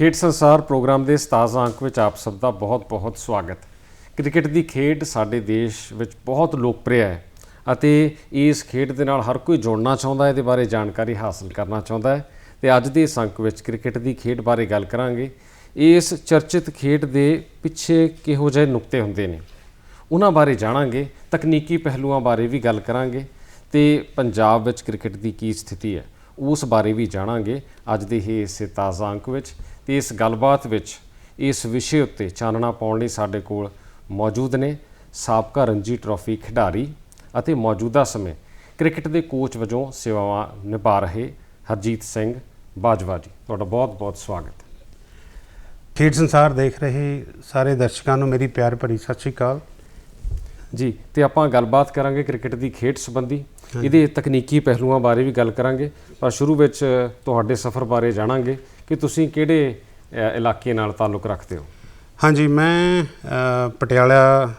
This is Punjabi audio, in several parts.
ਖੇਡ ਸੰਸਾਰ ਪ੍ਰੋਗਰਾਮ ਦੇ 17 ਅੰਕ ਵਿੱਚ ਆਪ ਸਭ ਦਾ ਬਹੁਤ-ਬਹੁਤ ਸਵਾਗਤ। ਕ੍ਰਿਕਟ ਦੀ ਖੇਡ ਸਾਡੇ ਦੇਸ਼ ਵਿੱਚ ਬਹੁਤ ਲੋਕਪ੍ਰਿਯ ਹੈ ਅਤੇ ਇਸ ਖੇਡ ਦੇ ਨਾਲ ਹਰ ਕੋਈ ਜੁੜਨਾ ਚਾਹੁੰਦਾ ਹੈ, ਇਹਦੇ ਬਾਰੇ ਜਾਣਕਾਰੀ ਹਾਸਲ ਕਰਨਾ ਚਾਹੁੰਦਾ ਹੈ। ਤੇ ਅੱਜ ਦੇ ਇਸ ਅੰਕ ਵਿੱਚ ਕ੍ਰਿਕਟ ਦੀ ਖੇਡ ਬਾਰੇ ਗੱਲ ਕਰਾਂਗੇ। ਇਸ ਚਰਚਿਤ ਖੇਡ ਦੇ ਪਿੱਛੇ ਕਿਹੋ ਜਿਹੇ ਨੁਕਤੇ ਹੁੰਦੇ ਨੇ, ਉਹਨਾਂ ਬਾਰੇ ਜਾਣਾਂਗੇ। ਤਕਨੀਕੀ ਪਹਿਲੂਆਂ ਬਾਰੇ ਵੀ ਗੱਲ ਕਰਾਂਗੇ। ਤੇ ਪੰਜਾਬ ਵਿੱਚ ਕ੍ਰਿਕਟ ਦੀ ਕੀ ਸਥਿਤੀ ਹੈ ਉਸ ਬਾਰੇ ਵੀ ਜਾਣਾਂਗੇ ਅੱਜ ਦੇ ਹੀ ਇਸੇ ਤਾਜ਼ਾ ਅੰਕ ਵਿੱਚ। ਤੇ ਇਸ ਗੱਲਬਾਤ ਵਿੱਚ ਇਸ ਵਿਸ਼ੇ ਉੱਤੇ ਚਾਨਣਾ ਪਾਉਣ ਲਈ ਸਾਡੇ ਕੋਲ ਮੌਜੂਦ ਨੇ ਸਾਬਕਾ ਰਣਜੀ ਟਰਾਫੀ ਖਿਡਾਰੀ ਅਤੇ ਮੌਜੂਦਾ ਸਮੇਂ ਕ੍ਰਿਕਟ ਦੇ ਕੋਚ ਵਜੋਂ ਸੇਵਾਵਾਂ ਨਿਭਾ ਰਹੇ ਹਰਜੀਤ ਸਿੰਘ ਬਾਜਵਾ ਜੀ। ਤੁਹਾਡਾ ਬਹੁਤ-ਬਹੁਤ ਸਵਾਗਤ ਹੈ। ਖੇਡ ਸੰਸਾਰ ਦੇਖ ਰਹੇ ਸਾਰੇ ਦਰਸ਼ਕਾਂ ਨੂੰ ਮੇਰੀ ਪਿਆਰ ਭਰੀ ਸਤਿ ਸ਼੍ਰੀ ਅਕਾਲ। ਜੀ ਤੇ ਆਪਾਂ ਗੱਲਬਾਤ ਕਰਾਂਗੇ ਕ੍ਰਿਕਟ ਦੀ ਖੇਡ ਸੰਬੰਧੀ। ਇਹਦੇ ਤਕਨੀਕੀ ਪਹਿਲੂਆਂ ਬਾਰੇ ਵੀ ਗੱਲ ਕਰਾਂਗੇ। ਪਰ ਸ਼ੁਰੂ ਵਿੱਚ ਤੁਹਾਡੇ ਸਫ਼ਰ ਬਾਰੇ ਜਾਣਾਂਗੇ ਕਿ ਤੁਸੀਂ ਕਿਹੜੇ ਇਲਾਕੇ ਨਾਲ ਤਾਲੁਕ ਰੱਖਦੇ ਹੋ। ਹਾਂਜੀ ਮੈਂ ਪਟਿਆਲਾ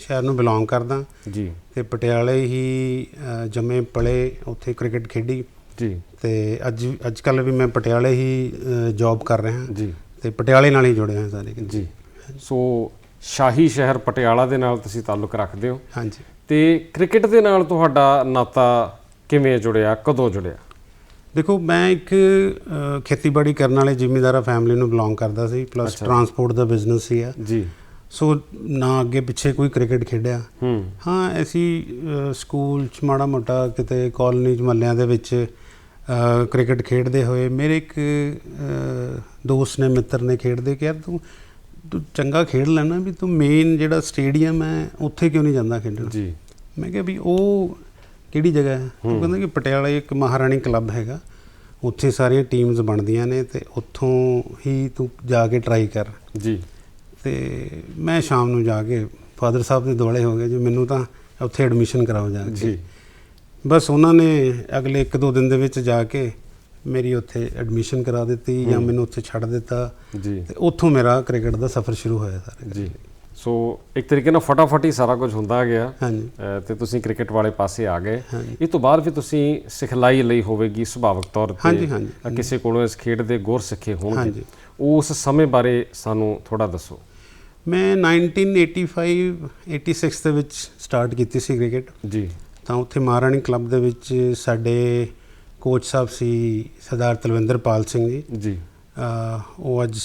ਸ਼ਹਿਰ ਨੂੰ ਬਿਲੋਂਗ ਕਰਦਾ। ਜੀ। ਤੇ ਪਟਿਆਲੇ ਹੀ ਜੰਮੇ ਪਲੇ ਉੱਥੇ ਕ੍ਰਿਕਟ ਖੇਡੀ। ਜੀ। ਤੇ ਅੱਜ ਅੱਜ ਕੱਲ ਵੀ ਮੈਂ ਪਟਿਆਲੇ ਹੀ ਜੌਬ ਕਰ ਰਿਹਾ। ਜੀ। ਤੇ ਪਟਿਆਲੇ ਨਾਲ ਹੀ ਜੁੜੇ ਹਾਂ ਸਾਰੇ। ਜੀ। ਸੋ ਸ਼ਾਹੀ ਸ਼ਹਿਰ ਪਟਿਆਲਾ ਦੇ ਨਾਲ ਤੁਸੀਂ ਤਾਲੁਕ ਰੱਖਦੇ ਹੋ। ਹਾਂਜੀ। ਤੇ ਕ੍ਰਿਕਟ ਦੇ ਨਾਲ ਤੁਹਾਡਾ ਨਾਤਾ ਕਿਵੇਂ ਜੁੜਿਆ ਕਦੋਂ ਜੁੜਿਆ? ਦੇਖੋ ਮੈਂ ਇੱਕ ਖੇਤੀਬਾੜੀ ਕਰਨ ਵਾਲੇ ਜ਼ਿਮੀਂਦਾਰਾ ਫੈਮਿਲੀ ਨੂੰ ਬਿਲੋਂਗ ਕਰਦਾ ਸੀ ਪਲੱਸ ਟਰਾਂਸਪੋਰਟ ਦਾ ਬਿਜ਼ਨਸ ਸੀ ਆ ਜੀ। ਸੋ ਨਾ ਅੱਗੇ ਪਿੱਛੇ ਕੋਈ ਕ੍ਰਿਕਟ ਖੇਡਿਆ। ਹੂੰ। ਹਾਂ ਅਸੀਂ ਸਕੂਲ ਚ ਮਾੜਾ ਮੋਟਾ ਕਿਤੇ ਕਾਲਨੀ ਚ ਮਹੱਲਿਆਂ ਦੇ ਵਿੱਚ ਕ੍ਰਿਕਟ ਖੇਡਦੇ ਹੋਏ ਮੇਰੇ ਇੱਕ ਦੋਸਤ ਨੇ ਮਿੱਤਰ ਨੇ ਖੇਡਦੇ ਕਿ ਯਾਰ ਤੂੰ ਤੂੰ ਚੰਗਾ ਖੇਡ ਲੈਣਾ ਵੀ ਤੂੰ ਮੇਨ ਜਿਹੜਾ ਸਟੇਡੀਅਮ ਹੈ ਉੱਥੇ ਕਿਉਂ ਨਹੀਂ ਜਾਂਦਾ ਖੇਡਣ? ਜੀ। ਮੈਂ ਕਿਹਾ ਵੀ ਉਹ ਕਿਹੜੀ ਜਗ੍ਹਾ ਹੈ? ਉਹ ਕਹਿੰਦਾ ਕਿ ਪਟਿਆਲਾ ਇੱਕ ਮਹਾਰਾਣੀ ਕਲੱਬ ਹੈਗਾ। ਉੱਥੇ ਸਾਰੀਆਂ ਟੀਮਸ ਬਣਦੀਆਂ ਨੇ ਤੇ ਉੱਥੋਂ ਹੀ ਤੂੰ ਜਾ ਕੇ ਟਰਾਈ ਕਰ। ਜੀ। ਤੇ ਮੈਂ ਸ਼ਾਮ ਨੂੰ ਜਾ ਕੇ ਫਾਦਰ ਸਾਹਿਬ ਦੇ ਦੁਆਲੇ ਹੋ ਗਏ ਜੀ। ਮੈਨੂੰ ਤਾਂ ਉੱਥੇ ਐਡਮਿਸ਼ਨ ਕਰਾਓ ਜਾ ਕੇ। ਜੀ। ਬਸ ਉਹਨਾਂ ਨੇ ਅਗਲੇ 1-2 ਦਿਨ ਦੇ ਵਿੱਚ ਜਾ ਕੇ ਮੇਰੀ ਉੱਥੇ ਐਡਮਿਸ਼ਨ ਕਰਾ ਦਿੱਤੀ ਜਾਂ ਮੈਨੂੰ ਉੱਥੇ ਛੱਡ ਦਿੱਤਾ। ਜੀ। ਤੇ ਉੱਥੋਂ ਮੇਰਾ ਕ੍ਰਿਕਟ ਦਾ ਸਫ਼ਰ ਸ਼ੁਰੂ ਹੋਇਆ ਸਾਰਾ। ਜੀ। ਸੋ ਇੱਕ ਤਰੀਕੇ ਨਾਲ ਫਟਾਫਟ ਹੀ ਸਾਰਾ ਕੁਝ ਹੁੰਦਾ ਗਿਆ। ਹਾਂਜੀ। ਤੇ ਤੁਸੀਂ ਕ੍ਰਿਕਟ ਵਾਲੇ ਪਾਸੇ ਆ ਗਏ। ਇਹ ਤੋਂ ਬਾਅਦ ਵੀ ਤੁਸੀਂ ਸਿਖਲਾਈ ਲਈ ਹੋਵੇਗੀ ਸੁਭਾਵਿਕ ਤੌਰ ਤੇ। ਹਾਂਜੀ, ਹਾਂਜੀ, ਕਿਸੇ ਕੋਲੋਂ ਇਸ ਖੇਡ ਦੇ ਗੁਰ ਸਿੱਖੇ ਹੋਣਗੇ। ਹਾਂਜੀ। ਉਸ ਸਮੇਂ ਬਾਰੇ ਸਾਨੂੰ ਥੋੜਾ ਦੱਸੋ। ਮੈਂ 1985 86 ਦੇ ਵਿੱਚ ਸਟਾਰਟ ਕੀਤੀ ਸੀ ਕ੍ਰਿਕਟ। ਜੀ। ਤਾਂ ਉੱਥੇ ਮਹਾਰਾਣੀ ਕਲੱਬ ਦੇ ਵਿੱਚ ਸਾਡੇ ਕੋਚ ਸਾਹਿਬ ਸੀ ਸਰਦਾਰ ਤਲਵਿੰਦਰਪਾਲ ਸਿੰਘ ਜੀ। ਜੀ। ਉਹ ਅੱਜ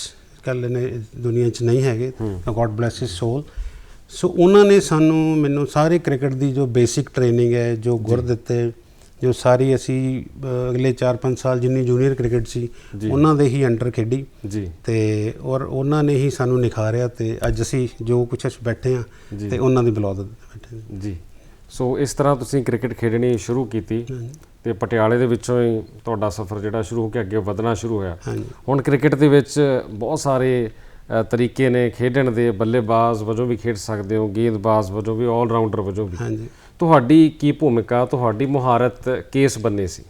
ਕੱਲ੍ਹ ਨੇ ਦੁਨੀਆ 'ਚ ਨਹੀਂ ਹੈਗੇ। God bless his soul so ਉਹਨਾਂ ਨੇ ਸਾਨੂੰ ਮੈਨੂੰ ਸਾਰੇ ਕ੍ਰਿਕਟ ਦੀ ਜੋ ਬੇਸਿਕ ਟ੍ਰੇਨਿੰਗ ਹੈ ਜੋ ਗੁਰ ਦਿੱਤੇ ਜੋ ਸਾਰੀ ਅਸੀਂ ਅਗਲੇ 4-5 ਸਾਲ ਜਿੰਨੀ ਜੂਨੀਅਰ ਕ੍ਰਿਕਟ ਸੀ। ਉਹਨਾਂ ਦੇ ਹੀ ਅੰਡਰ ਖੇਡੀ। ਜੀ। ਤੇ ਔਰ ਉਹਨਾਂ ਨੇ ਹੀ ਸਾਨੂੰ ਨਿਖਾਰਿਆ ਤੇ ਅੱਜ ਅਸੀਂ ਜੋ ਕੁਛ ਅਸੀਂ ਬੈਠੇ ਆ। ਤੇ ਉਹਨਾਂ ਦੀ ਬਲੌਦ ਬੈਠੇ। ਜੀ। ਸੋ ਇਸ ਤਰ੍ਹਾਂ ਤੁਸੀਂ ਕ੍ਰਿਕਟ ਖੇਡਣੀ ਸ਼ੁਰੂ ਕੀਤੀ। ਤੇ ਪਟਿਆਲੇ ਦੇ ਵਿੱਚੋਂ ਹੀ ਤੁਹਾਡਾ ਸਫ਼ਰ ਜਿਹੜਾ ਸ਼ੁਰੂ ਹੋ ਕੇ ਅੱਗੇ ਵਧਣਾ ਸ਼ੁਰੂ ਹੋਇਆ। ਹੁਣ ਕ੍ਰਿਕਟ ਦੇ ਵਿੱਚ ਬਹੁਤ ਸਾਰੇ ਤਰੀਕੇ ਨੇ ਖੇਡਣ ਦੇ ਬੱਲੇਬਾਜ਼ ਵਜੋਂ ਵੀ ਖੇਡ ਸਕਦੇ ਹੋ ਗੇਂਦਬਾਜ਼ ਵਜੋਂ ਵੀ 올 ਰਾਊਂਡਰ ਵਜੋਂ ਵੀ। ਹਾਂਜੀ। ਤੁਹਾਡੀ ਕੀ ਭੂਮਿਕਾ ਤੁਹਾਡੀ ਮੁਹਾਰਤ ਕਿਸ ਬੰਨੇ ਸੀ?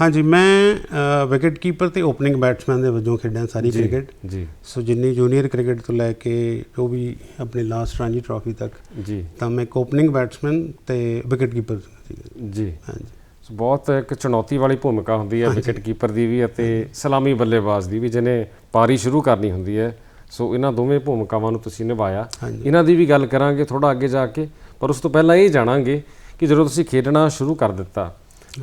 ਹਾਂਜੀ ਮੈਂ ਵਿਕਟ ਕੀਪਰ ਤੇ ਓਪਨਿੰਗ ਬੈਟਸਮੈਨ ਦੇ ਵਜੋਂ ਖੇਡਿਆ ਸਾਰੀ ਕ੍ਰਿਕਟ ਜੀ। ਸੋ ਜਿੰਨੀ ਜੂਨੀਅਰ ਕ੍ਰਿਕਟ ਤੋਂ ਲੈ ਕੇ ਜੋ ਵੀ ਆਪਣੇ ਲਾਸਟ ਰਾਂਝੀ ਟਰਾਫੀ ਤੱਕ ਜੀ। ਤਾਂ ਮੈਂ ਓਪਨਿੰਗ ਬੈਟਸਮੈਨ ਤੇ ਵਿਕਟ ਕੀਪਰ ਸੀ ਜੀ। ਹਾਂਜੀ। ਬਹੁਤ ਇੱਕ ਚੁਣੌਤੀ ਵਾਲੀ ਭੂਮਿਕਾ ਹੁੰਦੀ ਹੈ ਵਿਕਟ ਕੀਪਰ ਦੀ ਵੀ ਅਤੇ ਸਲਾਮੀ ਬੱਲੇਬਾਜ਼ ਦੀ ਵੀ ਜਿਹਨੇ ਪਾਰੀ ਸ਼ੁਰੂ ਕਰਨੀ ਹੁੰਦੀ ਹੈ। ਸੋ ਇਹਨਾਂ ਦੋਵੇਂ ਭੂਮਿਕਾਵਾਂ ਨੂੰ ਤੁਸੀਂ ਨਿਭਾਇਆ। ਇਹਨਾਂ ਦੀ ਵੀ ਗੱਲ ਕਰਾਂਗੇ ਥੋੜਾ ਅੱਗੇ ਜਾ ਕੇ ਪਰ ਉਸ ਤੋਂ ਪਹਿਲਾਂ ਇਹ ਜਾਣਾਂਗੇ ਕਿ ਜਦੋਂ ਤੁਸੀਂ ਖੇਡਣਾ ਸ਼ੁਰੂ ਕਰ ਦਿੱਤਾ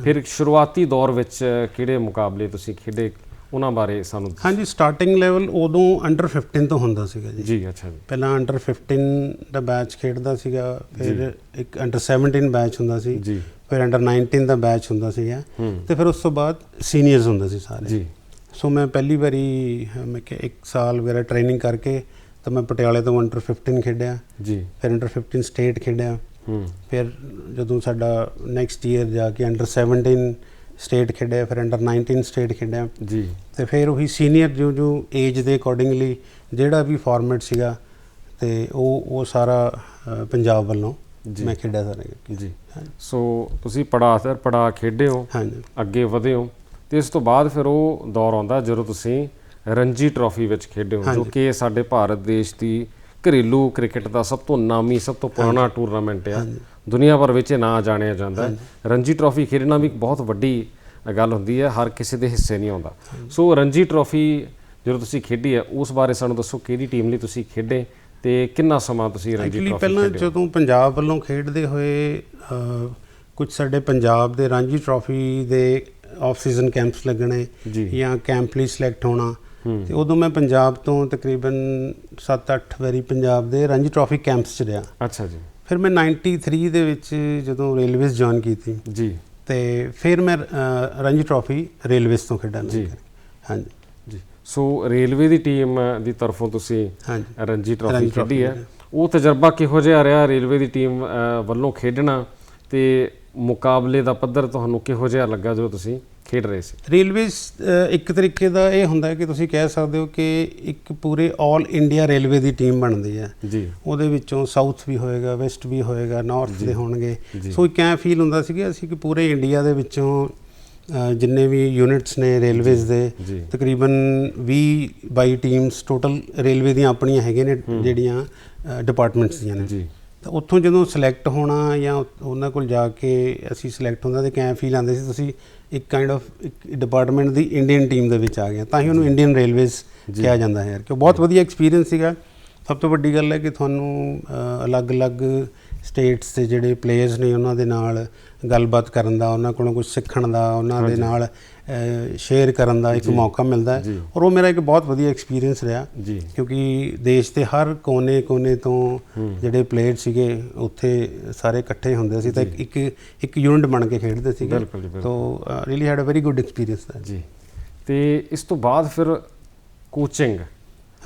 ਫਿਰ ਸ਼ੁਰੂਆਤੀ ਦੌਰ ਵਿੱਚ ਕਿਹੜੇ ਮੁਕਾਬਲੇ ਤੁਸੀਂ ਖੇਡੇ ਉਹਨਾਂ ਬਾਰੇ ਸਾਨੂੰ ਹਾਂਜੀ ਸਟਾਰਟਿੰਗ ਲੈਵਲ ਉਦੋਂ ਅੰਡਰ 15 ਤੋਂ ਹੁੰਦਾ ਸੀਗਾ ਜੀ। ਜੀ ਅੱਛਾ ਜੀ। ਪਹਿਲਾਂ ਅੰਡਰ 15 ਦਾ ਬੈਚ ਖੇਡਦਾ ਸੀਗਾ ਫਿਰ ਇੱਕ ਅੰਡਰ 17 ਬੈਚ ਹੁੰਦਾ ਸੀ। ਜੀ। ਫਿਰ ਅੰਡਰ 19 ਦਾ ਬੈਚ ਹੁੰਦਾ ਸੀਗਾ। ਤੇ ਫਿਰ ਉਸ ਤੋਂ ਬਾਅਦ ਸੀਨੀਅਰਸ ਹੁੰਦੇ ਸੀ ਸਾਰੇ। ਜੀ। ਸੋ ਮੈਂ ਪਹਿਲੀ ਵਾਰੀ ਮੈਂ ਕਿ ਇੱਕ ਸਾਲ ਵਗੈਰਾ ਟ੍ਰੇਨਿੰਗ ਕਰਕੇ ਤਾਂ ਮੈਂ ਪਟਿਆਲੇ ਤੋਂ ਅੰਡਰ 15 ਖੇਡਿਆ। ਜੀ। ਫਿਰ ਅੰਡਰ 15 ਸਟੇਟ ਖੇਡਿਆ। ਹੂੰ। ਫਿਰ ਜਦੋਂ ਸਾਡਾ ਨੈਕਸਟ ਈਅਰ ਜਾ ਕੇ ਅੰਡਰ 17 ਸਟੇਟ ਖੇਡਿਆ ਫਿਰ ਅੰਡਰ 19 ਸਟੇਟ ਖੇਡਿਆ। ਜੀ। ਤੇ ਫਿਰ ਉਹੀ ਸੀਨੀਅਰ ਜੋ ਜੋ ਏਜ ਦੇ ਅਕੋਰਡਿੰਗਲੀ ਜਿਹੜਾ ਵੀ ਫਾਰਮੈਟ ਸੀਗਾ ਤੇ ਉਹ ਉਹ ਸਾਰਾ ਪੰਜਾਬ ਵੱਲੋਂ। ਮੈਂ ਖੇਡਿਆ ਸਾਰਾ ਜੀ। ਹਾਂਜੀ। ਸੋ ਤੁਸੀਂ ਪੜਾ ਸਰ ਪੜਾ ਖੇਡੇ ਹੋ ਹਾਂਜੀ। ਅੱਗੇ ਵਧੇ ਹੋ ਤੇ ਇਸ ਤੋਂ ਬਾਅਦ ਫਿਰ ਉਹ ਦੌਰ ਆਉਂਦਾ ਜਦੋਂ ਤੁਸੀਂ ਰਣਜੀ ਟਰਾਫੀ ਵਿੱਚ ਖੇਡੇ ਹੋ ਜੋ ਹਾਂਜੀ। ਕਿ ਸਾਡੇ ਭਾਰਤ ਦੇਸ਼ ਦੀ ਘਰੇਲੂ ਕ੍ਰਿਕਟ ਦਾ ਸਭ ਤੋਂ ਨਾਮੀ ਸਭ ਤੋਂ ਪੁਰਾਣਾ ਟੂਰਨਾਮੈਂਟ ਆ। ਦੁਨੀਆ ਭਰ ਵਿੱਚ ਇਹ ਨਾਂ ਜਾਣਿਆ ਜਾਂਦਾ। ਹੈ ਰਣਜੀ ਟਰਾਫੀ ਖੇਡਣਾ ਵੀ ਇੱਕ ਬਹੁਤ ਵੱਡੀ ਗੱਲ ਹੁੰਦੀ ਹੈ ਹਰ ਕਿਸੇ ਦੇ ਹਿੱਸੇ ਨਹੀਂ ਆਉਂਦਾ। ਸੋ ਰਣਜੀ ਟਰਾਫੀ ਜਦੋਂ ਤੁਸੀਂ ਖੇਡੀ ਹੈ ਉਸ ਬਾਰੇ ਸਾਨੂੰ ਦੱਸੋ ਕਿਹੜੀ ਟੀਮ ਲਈ ਤੁਸੀਂ ਖੇਡੇ ਤੇ ਕਿੰਨਾ ਸਮਾਂ ਤੁਸੀਂ ਰਣਜੀ ਟਰਾਫੀ ਪਹਿਲਾਂ? ਜਦੋਂ ਪੰਜਾਬ ਵੱਲੋਂ ਖੇਡਦੇ ਹੋਏ ਕੁਝ ਸਾਡੇ ਪੰਜਾਬ ਦੇ ਰਾਂਝੀ ਟਰਾਫੀ ਦੇ ਆਫ ਸੀਜ਼ਨ ਕੈਂਪਸ ਲੱਗਣੇ ਜੀ। ਕੈਂਪ ਲਈ ਸਿਲੈਕਟ ਹੋਣਾ ਤੇ ਉਦੋਂ ਮੈਂ ਪੰਜਾਬ ਤੋਂ ਤਕਰੀਬਨ 7-8 ਵਾਰੀ ਪੰਜਾਬ ਦੇ ਰਾਂਝੀ ਟਰਾਫੀ ਕੈਂਪਸ 'ਚ ਰਿਹਾ ਅੱਛਾ ਜੀ ਫਿਰ ਮੈਂ 93 ਦੇ ਵਿੱਚ ਜਦੋਂ ਰੇਲਵੇਜ਼ ਜੁਆਇਨ ਕੀਤੀ ਜੀ ਤੇ ਫਿਰ ਮੈਂ ਰਾਂਝੀ ਟਰਾਫੀ ਰੇਲਵੇਜ਼ ਤੋਂ ਖੇਡਣ। ਲੱਗਾ ਹਾਂਜੀ ਸੋ ਰੇਲਵੇ ਦੀ ਟੀਮ ਦੀ ਤਰਫੋਂ ਤੁਸੀਂ ਰਣਜੀ ਟਰਾਫੀ ਖੇਡੀ ਹੈ। ਉਹ ਤਜਰਬਾ ਕਿਹੋ ਜਿਹਾ ਰਿਹਾ ਰੇਲਵੇ ਦੀ ਟੀਮ ਵੱਲੋਂ ਖੇਡਣਾ ਤੇ ਮੁਕਾਬਲੇ ਦਾ ਪੱਧਰ ਤੁਹਾਨੂੰ ਕਿਹੋ ਜਿਹਾ ਲੱਗਾ ਜਦੋਂ ਤੁਸੀਂ ਖੇਡ ਰਹੇ ਸੀ? ਰੇਲਵੇਜ਼ ਅ, ਇੱਕ ਤਰੀਕੇ ਦਾ ਇਹ ਹੁੰਦਾ ਹੈ ਕਿ ਤੁਸੀਂ ਕਹਿ ਸਕਦੇ ਹੋ ਕਿ ਇੱਕ ਪੂਰੇ 올 ਇੰਡੀਆ ਰੇਲਵੇ ਦੀ ਟੀਮ ਬਣਦੀ ਹੈ। ਜੀ। ਉਹਦੇ ਵਿੱਚੋਂ ਸਾਊਥ ਵੀ ਹੋਏਗਾ ਵੈਸਟ ਵੀ ਹੋਏਗਾ ਨਾਰਥ ਦੇ ਹੋਣਗੇ। ਜੀ। ਸੋ ਇੱਕ ਐ ਫੀਲ ਹੁੰਦਾ ਸੀ ਕਿ ਅਸੀਂ ਕਿ ਪੂਰੇ ਇੰਡੀਆ ਦੇ ਵਿੱਚੋਂ ਜਿੰਨੇ ਵੀ ਯੂਨਿਟਸ ਨੇ ਰੇਲਵੇਜ਼ ਦੇ ਤਕਰੀਬਨ 20 22 ਟੀਮਸ ਟੋਟਲ ਰੇਲਵੇ ਦੀਆਂ ਆਪਣੀਆਂ ਹੈਗੇ ਨੇ ਜਿਹੜੀਆਂ ਡਿਪਾਰਟਮੈਂਟਸ ਦੀਆਂ ਨੇ। ਜੀ। ਤਾਂ ਉੱਥੋਂ ਜਦੋਂ ਸਿਲੈਕਟ ਹੋਣਾ ਜਾਂ ਉਹਨਾਂ ਕੋਲ ਜਾ ਕੇ ਅਸੀਂ ਸਿਲੈਕਟ ਹੁੰਦਾ ਤੇ ਕਿਵੇਂ ਫੀਲ ਆਉਂਦੇ ਸੀ? ਤੁਸੀਂ ਇੱਕ ਕਾਈਂਡ ਆਫ ਇੱਕ ਡਿਪਾਰਟਮੈਂਟ ਦੀ ਇੰਡੀਅਨ ਟੀਮ ਦੇ ਵਿੱਚ ਆ ਗਏ ਤਾਂ ਹੀ ਉਹਨੂੰ ਇੰਡੀਅਨ ਰੇਲਵੇਜ਼ ਕਿਹਾ ਜਾਂਦਾ ਹੈ ਯਾਰ ਕਿ ਬਹੁਤ ਵਧੀਆ ਐਕਸਪੀਰੀਅੰਸ ਸੀਗਾ। ਸਭ ਤੋਂ ਵੱਡੀ ਗੱਲ ਹੈ ਕਿ ਤੁਹਾਨੂੰ ਅਲੱਗ-ਅਲੱਗ ਸਟੇਟਸ ਦੇ ਜਿਹੜੇ ਪਲੇਅਰਸ ਨੇ ਉਹਨਾਂ ਦੇ ਨਾਲ ਗੱਲਬਾਤ ਕਰਨ ਦਾ ਉਹਨਾਂ ਕੋਲੋਂ ਕੁਝ ਸਿੱਖਣ ਦਾ ਉਹਨਾਂ ਦੇ ਨਾਲ ਸ਼ੇਅਰ ਕਰਨ ਦਾ ਇੱਕ ਮੌਕਾ ਮਿਲਦਾ ਹੈ। ਔਰ ਉਹ ਮੇਰਾ ਇੱਕ ਬਹੁਤ ਵਧੀਆ ਐਕਸਪੀਰੀਅੰਸ ਰਿਹਾ ਕਿਉਂਕਿ ਦੇਸ਼ ਦੇ ਹਰ ਕੋਨੇ-ਕੋਨੇ ਤੋਂ ਜਿਹੜੇ ਪਲੇਅਰ ਸੀਗੇ ਉੱਥੇ ਸਾਰੇ ਇਕੱਠੇ ਹੁੰਦੇ ਸੀ ਤਾਂ ਇੱਕ ਇੱਕ ਯੂਨਿਟ ਬਣ ਕੇ ਖੇਡਦੇ ਸੀਗੇ। ਤੋਂ really had a very good experience ਦਾ ਜੀ। ਤੇ ਇਸ ਤੋਂ ਬਾਅਦ ਫਿਰ ਕੋਚਿੰਗ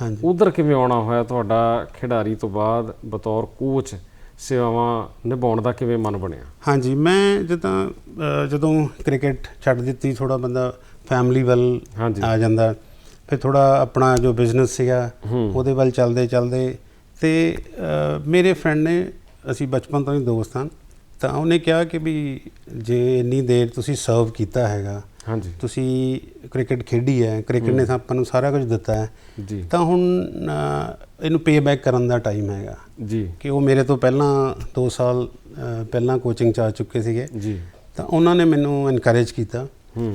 ਹਾਂਜੀ। ਉਧਰ ਕਿਵੇਂ ਆਉਣਾ ਹੋਇਆ ਤੁਹਾਡਾ ਖਿਡਾਰੀ ਤੋਂ ਬਾਅਦ ਬਤੌਰ ਕੋਚ ਸੇਵਾਵਾਂ ਨਿਭਾਉਣ ਦਾ ਕਿਵੇਂ ਮਨ ਬਣਿਆ? ਹਾਂਜੀ ਮੈਂ ਜਦੋਂ ਜਦੋਂ ਕ੍ਰਿਕਟ ਛੱਡ ਦਿੱਤੀ ਥੋੜਾ ਬੰਦਾ ਫੈਮਿਲੀ ਵੱਲ ਆ ਜਾਂਦਾ। ਫਿਰ ਥੋੜਾ ਆਪਣਾ ਜੋ ਬਿਜ਼ਨਸ ਸੀਗਾ ਉਹਦੇ ਵੱਲ ਚੱਲਦੇ ਚੱਲਦੇ ਤੇ ਮੇਰੇ ਫਰੈਂਡ ਨੇ ਅਸੀਂ ਬਚਪਨ ਤੋਂ ਹੀ ਦੋਸਤ ਹਾਂ ਤਾਂ ਉਹਨੇ ਕਿਹਾ ਕਿ ਵੀ ਜੇ ਇੰਨੀ ਦੇਰ ਤੁਸੀਂ ਸਰਵ ਕੀਤਾ ਹੈਗਾ ਹਾਂਜੀ। ਤੁਸੀਂ ਕ੍ਰਿਕਟ ਖੇਡੀ ਹੈ ਕ੍ਰਿਕਟ ਨੇ ਆਪਾਂ ਨੂੰ ਸਾਰਾ ਕੁਝ ਦਿੱਤਾ ਹੈ। ਜੀ। ਤਾਂ ਹੁਣ ਇਹਨੂੰ ਪੇ ਬੈਕ ਕਰਨ ਦਾ ਟਾਈਮ ਹੈਗਾ। ਜੀ। ਕਿ ਉਹ ਮੇਰੇ ਤੋਂ ਪਹਿਲਾਂ 2 ਸਾਲ ਪਹਿਲਾਂ ਕੋਚਿੰਗ ਚ ਆ ਚੁੱਕੇ ਸੀਗੇ। ਜੀ। ਤਾਂ ਉਹਨਾਂ ਨੇ ਮੈਨੂੰ ਇਨਕਰੇਜ ਕੀਤਾ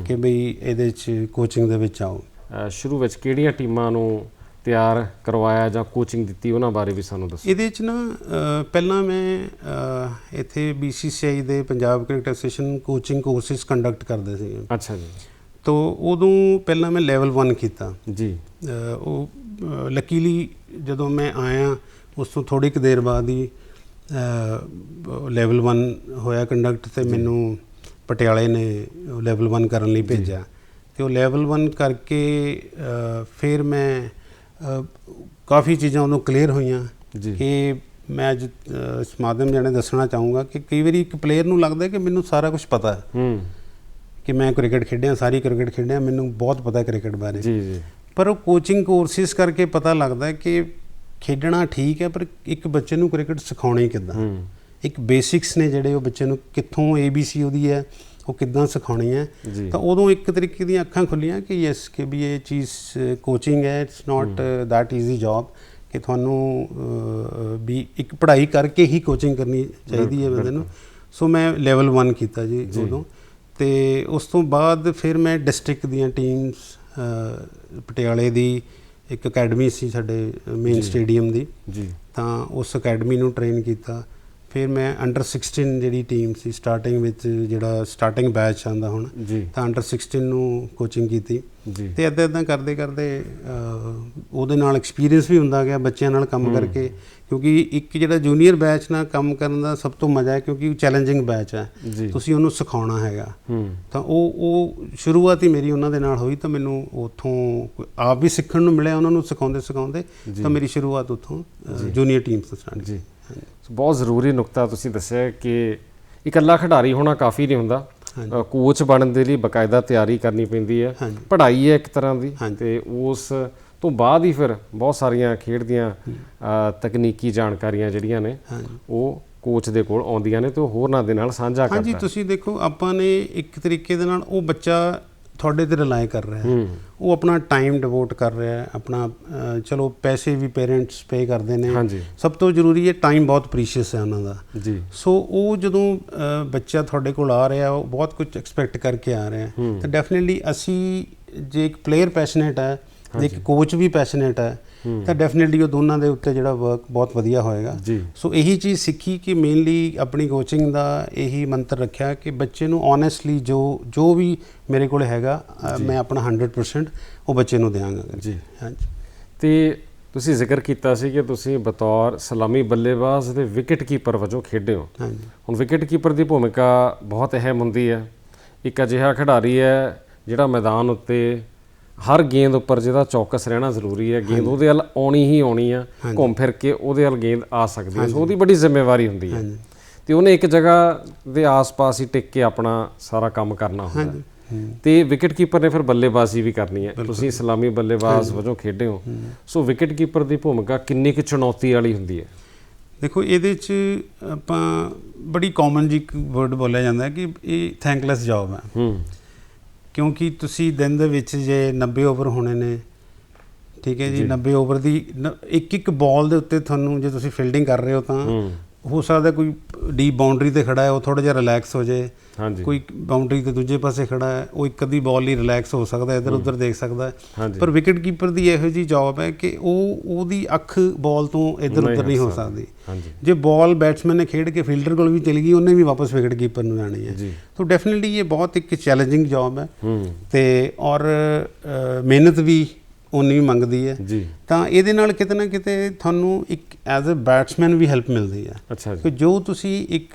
ਕਿ ਬਈ ਇਹਦੇ ਚ ਕੋਚਿੰਗ ਦੇ ਵਿੱਚ ਆਓ। ਸ਼ੁਰੂ ਵਿੱਚ ਕਿਹੜੀਆਂ ਟੀਮਾਂ ਨੂੰ ਤਿਆਰ ਕਰਵਾਇਆ ਜਾਂ ਕੋਚਿੰਗ ਦਿੱਤੀ ਉਹਨਾਂ ਬਾਰੇ ਵੀ ਸਾਨੂੰ ਦੱਸੋ। ਇਹਦੇ ਚ ਨਾ ਪਹਿਲਾਂ ਮੈਂ ਇੱਥੇ BCCI ਦੇ Punjab cricket association coaching courses conduct ਕਰਦੇ ਸੀ ਅੱਛਾ ਜੀ। ਤੋਂ ਉਦੋਂ ਪਹਿਲਾਂ ਮੈਂ ਲੈਵਲ 1 ਕੀਤਾ। ਜੀ। ਉਹ ਲੱਕੀਲੀ ਜਦੋਂ ਮੈਂ ਆਇਆ ਉਸ ਤੋਂ ਥੋੜੀ ਕੁ ਦੇਰ ਬਾਅਦ ਹੀ ਲੈਵਲ 1 ਹੋਇਆ ਕੰਡਕਟ ਤੇ ਮੈਨੂੰ ਪਟਿਆਲੇ ਨੇ ਲੈਵਲ 1 ਕਰਨ ਲਈ ਭੇਜਿਆ। ਤੇ ਉਹ ਲੈਵਲ 1 ਕਰਕੇ ਫਿਰ ਮੈਂ ਕਾਫੀ ਚੀਜ਼ਾਂ ਉਦੋਂ ਕਲੀਅਰ ਹੋਈਆਂ ਕਿ ਮੈਂ ਅੱਜ ਇਸ ਮਾਧਿਅਮ ਜਾਣੇ ਦੱਸਣਾ ਚਾਹੂੰਗਾ ਕਿ ਕਈ ਵਾਰੀ ਇੱਕ ਪਲੇਅਰ ਨੂੰ ਲੱਗਦਾ ਕਿ ਮੈਨੂੰ ਸਾਰਾ ਕੁਝ ਪਤਾ ਹੈ। ਹੂੰ। ਕਿ ਮੈਂ ਕ੍ਰਿਕਟ ਖੇਡਿਆ ਸਾਰੀ ਕ੍ਰਿਕਟ ਖੇਡਿਆ ਮੈਨੂੰ ਬਹੁਤ ਪਤਾ ਹੈ ਕ੍ਰਿਕਟ ਬਾਰੇ। ਜੀ ਜੀ। ਪਰ ਉਹ ਕੋਚਿੰਗ ਕੋਰਸਿਸ ਕਰਕੇ ਪਤਾ ਲੱਗਦਾ ਕਿ ਖੇਡਣਾ ਠੀਕ ਹੈ ਪਰ ਇੱਕ ਬੱਚੇ ਨੂੰ ਕ੍ਰਿਕਟ ਸਿਖਾਉਣੀ ਕਿੱਦਾਂ? ਇੱਕ ਬੇਸਿਕਸ ਨੇ ਜਿਹੜੇ ਉਹ ਬੱਚੇ ਨੂੰ ਕਿੱਥੋਂ ABC ਉਹਦੀ ਹੈ ਉਹ ਕਿੱਦਾਂ ਸਿਖਾਉਣੀ ਹੈ ਤਾਂ ਉਦੋਂ ਇੱਕ ਤਰੀਕੇ ਦੀਆਂ ਅੱਖਾਂ ਖੁੱਲੀਆਂ ਕਿ ਯੈਸ ਕਿ ਵੀ ਇਹ ਚੀਜ਼ ਕੋਚਿੰਗ ਹੈ it's not that easy job ਕਿ ਤੁਹਾਨੂੰ ਵੀ ਇੱਕ ਪੜ੍ਹਾਈ ਕਰਕੇ ਹੀ ਕੋਚਿੰਗ ਕਰਨੀ ਚਾਹੀਦੀ ਹੈ ਬੰਦੇ ਨੂੰ। ਸੋ ਮੈਂ ਲੈਵਲ 1 ਕੀਤਾ ਜੀ। ਉਦੋਂ। ਤੇ ਉਸ ਤੋਂ ਬਾਅਦ ਫਿਰ ਮੈਂ ਡਿਸਟ੍ਰਿਕਟ ਦੀਆਂ ਟੀਮਸ ਪਟਿਆਲੇ ਦੀ ਇੱਕ ਅਕੈਡਮੀ ਸੀ ਸਾਡੇ ਮੇਨ। ਸਟੇਡੀਅਮ ਦੀ। ਜੀ। ਤਾਂ ਉਸ ਅਕੈਡਮੀ ਨੂੰ ਟ੍ਰੇਨ ਕੀਤਾ। ਫਿਰ ਮੈਂ ਅੰਡਰ 16 ਜਿਹੜੀ ਟੀਮ ਸੀ ਸਟਾਰਟਿੰਗ ਵਿੱਚ ਜਿਹੜਾ ਸਟਾਰਟਿੰਗ ਬੈਚ ਆਂਦਾ ਹੁਣ ਤਾਂ ਅੰਡਰ 16 ਨੂੰ ਕੋਚਿੰਗ ਕੀਤੀ। ਤੇ ਇੱਦਾਂ ਇੱਦਾਂ ਕਰਦੇ ਕਰਦੇ ਉਹਦੇ ਨਾਲ ਐਕਸਪੀਰੀਅੰਸ ਵੀ ਹੁੰਦਾ ਗਿਆ ਬੱਚਿਆਂ ਨਾਲ ਕੰਮ ਕਰਕੇ। ਕਿਉਂਕਿ ਇੱਕ ਜਿਹੜਾ ਜੂਨੀਅਰ ਬੈਚ ਨਾਲ ਕੰਮ ਕਰਨ ਦਾ ਸਭ ਤੋਂ ਮਜ਼ਾ ਹੈ ਕਿਉਂਕਿ ਉਹ ਚੈਲੰਜਿੰਗ ਬੈਚ ਹੈ। ਤੁਸੀਂ ਉਹਨੂੰ ਸਿਖਾਉਣਾ ਹੈਗਾ। ਤਾਂ ਉਹ ਉਹ ਸ਼ੁਰੂਆਤ ਹੀ ਮੇਰੀ ਉਹਨਾਂ ਦੇ ਨਾਲ ਹੋਈ ਤਾਂ ਮੈਨੂੰ ਉੱਥੋਂ ਆਪ ਵੀ ਸਿੱਖਣ ਨੂੰ ਮਿਲਿਆ ਉਹਨਾਂ ਨੂੰ ਸਿਖਾਉਂਦੇ ਸਿਖਾਉਂਦੇ। ਤਾਂ ਮੇਰੀ ਸ਼ੁਰੂਆਤ ਉੱਥੋਂ ਜੂਨੀਅਰ ਟੀਮ ਤੋਂ ਸਟਾਰਟ ਜੀ। ਸੋ ਬਹੁਤ ਜ਼ਰੂਰੀ ਨੁਕਤਾ ਤੁਸੀਂ ਦੱਸਿਆ ਕਿ ਇਕੱਲਾ ਖਿਡਾਰੀ ਹੋਣਾ ਕਾਫੀ ਨਹੀਂ ਹੁੰਦਾ ਹਾਂਜੀ। ਕੋਚ ਬਣਨ ਦੇ ਲਈ ਬਕਾਇਦਾ ਤਿਆਰੀ ਕਰਨੀ ਪੈਂਦੀ ਹੈ ਹਾਂਜੀ। ਪੜ੍ਹਾਈ ਹੈ ਇੱਕ ਤਰ੍ਹਾਂ ਦੀ ਹਾਂਜੀ। ਤੇ ਉਸ ਤੋਂ ਬਾਅਦ ਹੀ ਫਿਰ ਬਹੁਤ ਸਾਰੀਆਂ ਖੇਡ ਦੀਆਂ ਤਕਨੀਕੀ ਜਾਣਕਾਰੀਆਂ ਜਿਹੜੀਆਂ ਨੇ ਹਾਂਜੀ ਉਹ ਕੋਚ ਦੇ ਕੋਲ ਆਉਂਦੀਆਂ ਨੇ ਤੇ ਉਹ ਹੋਰਨਾਂ ਦੇ ਨਾਲ ਸਾਂਝਾ ਹਾਂਜੀ ਕਰਦਾ ਤੁਸੀਂ ਦੇਖੋ ਆਪਾਂ ਨੇ ਇੱਕ ਤਰੀਕੇ ਦੇ ਨਾਲ ਉਹ ਬੱਚਾ ਤੁਹਾਡੇ ਤੇ ਰਿਲਾਈ ਕਰ ਰਿਹਾ ਹੈ। ਉਹ ਆਪਣਾ ਟਾਈਮ ਡਿਵੋਟ ਕਰ ਰਿਹਾ ਹੈ ਆਪਣਾ ਚਲੋ ਪੈਸੇ ਵੀ ਪੇਰੈਂਟਸ ਪੇ ਕਰਦੇ ਨੇ। ਸਭ ਤੋਂ ਜ਼ਰੂਰੀ ਹੈ ਟਾਈਮ ਬਹੁਤ ਪ੍ਰੀਸ਼ੀਅਸ ਹੈ ਉਹਨਾਂ ਦਾ। ਜੀ। ਸੋ ਉਹ ਜਦੋਂ ਬੱਚਾ ਤੁਹਾਡੇ ਕੋਲ ਆ ਰਿਹਾ ਉਹ ਬਹੁਤ ਕੁਝ ਐਕਸਪੈਕਟ ਕਰਕੇ ਆ ਰਿਹਾ। ਤਾਂ ਡੈਫੀਨਿਟਲੀ ਅਸੀਂ ਜੇ ਇੱਕ ਪਲੇਅਰ ਪੈਸ਼ਨੇਟ ਹੈ ਇੱਕ ਕੋਚ ਵੀ ਪੈਸ਼ਨੇਟ ਹੈ ਤਾਂ ਡੈਫੀਨਿਟਲੀ ਉਹ ਦੋਨਾਂ ਦੇ ਉੱਤੇ ਜਿਹੜਾ ਵਰਕ ਬਹੁਤ ਵਧੀਆ ਹੋਏਗਾ। ਸੋ ਇਹੀ ਚੀਜ਼ ਸਿੱਖੀ ਕਿ ਮੇਨਲੀ ਆਪਣੀ ਕੋਚਿੰਗ ਦਾ ਇਹੀ ਮੰਤਰ ਰੱਖਿਆ ਕਿ ਬੱਚੇ ਨੂੰ ਓਨੈਸਟਲੀ ਜੋ ਜੋ ਵੀ ਮੇਰੇ ਕੋਲ ਹੈਗਾ ਮੈਂ ਆਪਣਾ 100% ਉਹ ਬੱਚੇ ਨੂੰ ਦਿਆਂਗਾ। ਜੀ। ਹਾਂਜੀ। ਤੇ ਤੁਸੀਂ ਜ਼ਿਕਰ ਕੀਤਾ ਸੀ ਕਿ ਤੁਸੀਂ ਬਤੌਰ ਸਲਾਮੀ ਬੱਲੇਬਾਜ਼ ਦੇ ਵਿਕਟ ਕੀਪਰ ਵਜੋਂ ਖੇਡੇ ਹੋ। ਹਾਂਜੀ। ਹੁਣ ਵਿਕਟ ਕੀਪਰ ਦੀ ਭੂਮਿਕਾ ਬਹੁਤ ਅਹਿਮ ਹੁੰਦੀ ਹੈ। ਇੱਕ ਅਜਿਹਾ ਖਿਡਾਰੀ ਹੈ ਜਿਹੜਾ ਮੈਦਾਨ ਉੱਤੇ ਹਰ ਗੇਂਦ ਉੱਪਰ ਜਿਹਦਾ ਚੌਕਸ ਰਹਿਣਾ ਜ਼ਰੂਰੀ ਹੈ ਗੇਂਦ ਉਹਦੇ ਵੱਲ ਆਉਣੀ ਹੀ ਆਉਣੀ ਆ ਘੁੰਮ ਫਿਰ ਕੇ ਉਹਦੇ ਵੱਲ ਗੇਂਦ ਆ ਸਕਦੀ ਹੈ। ਸੋ ਉਹਦੀ ਬੜੀ ਜ਼ਿੰਮੇਵਾਰੀ ਹੁੰਦੀ ਹੈ। ਤੇ ਉਹਨੇ ਇੱਕ ਜਗ੍ਹਾ ਦੇ ਆਸ-ਪਾਸ ਹੀ ਟਿਕ ਕੇ ਆਪਣਾ ਸਾਰਾ ਕੰਮ ਕਰਨਾ ਹੁੰਦਾ। ਤੇ ਵਿਕਟ ਕੀਪਰ ਨੇ ਫਿਰ ਬੱਲੇਬਾਜ਼ੀ ਵੀ ਕਰਨੀ ਹੈ। ਤੁਸੀਂ ਇਸਲਾਮੀ ਬੱਲੇਬਾਜ਼ ਵਜੋਂ ਖੇਡੇ ਹੋ। ਸੋ ਵਿਕਟ ਕੀਪਰ ਦੀ ਭੂਮਿਕਾ ਕਿੰਨੀ ਕੁ ਚੁਣੌਤੀ ਵਾਲੀ ਹੁੰਦੀ ਹੈ? ਦੇਖੋ ਇਹਦੇ ਚ ਆਪਾਂ ਬੜੀ ਕਾਮਨ ਜੀ ਵਰਡ ਬੋਲਿਆ ਜਾਂਦਾ ਹੈ ਕਿ ਇਹ ਥੈਂਕਲੈਸ ਜੌਬ ਹੈ। ਹੂੰ। ਕਿਉਂਕਿ ਤੁਸੀਂ ਦਿਨ ਦੇ ਵਿੱਚ ਜੇ 90 ਓਵਰ ਹੋਣੇ ਨੇ ਠੀਕ ਹੈ ਜੀ 90 ਓਵਰ ਦੀ ਇੱਕ ਇੱਕ ਬਾਲ ਦੇ ਉੱਤੇ ਤੁਹਾਨੂੰ ਜੇ ਤੁਸੀਂ ਫੀਲਡਿੰਗ ਕਰ ਰਹੇ ਹੋ ਤਾਂ ਹੂੰ ਹੋ ਸਕਦਾ ਕੋਈ ਡੀਪ ਬਾਉਂਡਰੀ ਤੇ ਖੜਾ ਹੈ ਉਹ ਥੋੜਾ ਜਿਹਾ ਰਿਲੈਕਸ ਹੋ ਜਾਏ। ਹਾਂਜੀ। ਕੋਈ ਬਾਉਂਡਰੀ ਦੇ ਦੂਜੇ ਪਾਸੇ ਖੜਾ ਹੈ ਉਹ ਇੱਕ ਅੱਧੀ ਬਾਲ ਲਈ ਰਿਲੈਕਸ ਹੋ ਸਕਦਾ ਹੈ ਇਧਰ ਉਧਰ ਦੇਖ ਸਕਦਾ ਹੈ। ਪਰ ਵਿਕਟ ਕੀਪਰ ਦੀ ਇਹੋ ਜੀ ਜੌਬ ਹੈ ਕਿ ਉਹ ਉਹਦੀ ਅੱਖ ਬਾਲ ਤੋਂ ਇਧਰ ਉਧਰ ਨਹੀਂ ਹੋ ਸਕਦੀ। ਜੇ ਬਾਲ ਬੈਟਸਮੈਨ ਨੇ ਖੇਡ ਕੇ ਫੀਲਡਰ ਕੋਲ ਵੀ ਚਲੀ ਗਈ ਉਹਨੇ ਵੀ ਵਾਪਸ ਵਿਕਟ ਕੀਪਰ ਨੂੰ ਜਾਣੀ ਹੈ। ਤਾਂ ਡੈਫੀਨਿਟਲੀ ਇਹ ਬਹੁਤ ਇੱਕ ਚੈਲੰਜਿੰਗ ਜੌਬ ਹੈ। ਹੂੰ। ਤੇ ਔਰ ਮਿਹਨਤ ਵੀ ਉਨੀ ਮੰਗਦੀ ਹੈ। ਜੀ। ਤਾਂ ਇਹਦੇ ਨਾਲ ਕਿਤੇ ਨਾ ਕਿਤੇ ਤੁਹਾਨੂੰ ਇੱਕ ਐਜ਼ ਅ ਬੈਟਸਮੈਨ ਵੀ ਹੈਲਪ ਮਿਲਦੀ ਹੈ। ਅੱਛਾ ਜੀ। ਕਿ ਜੋ ਤੁਸੀਂ ਇੱਕ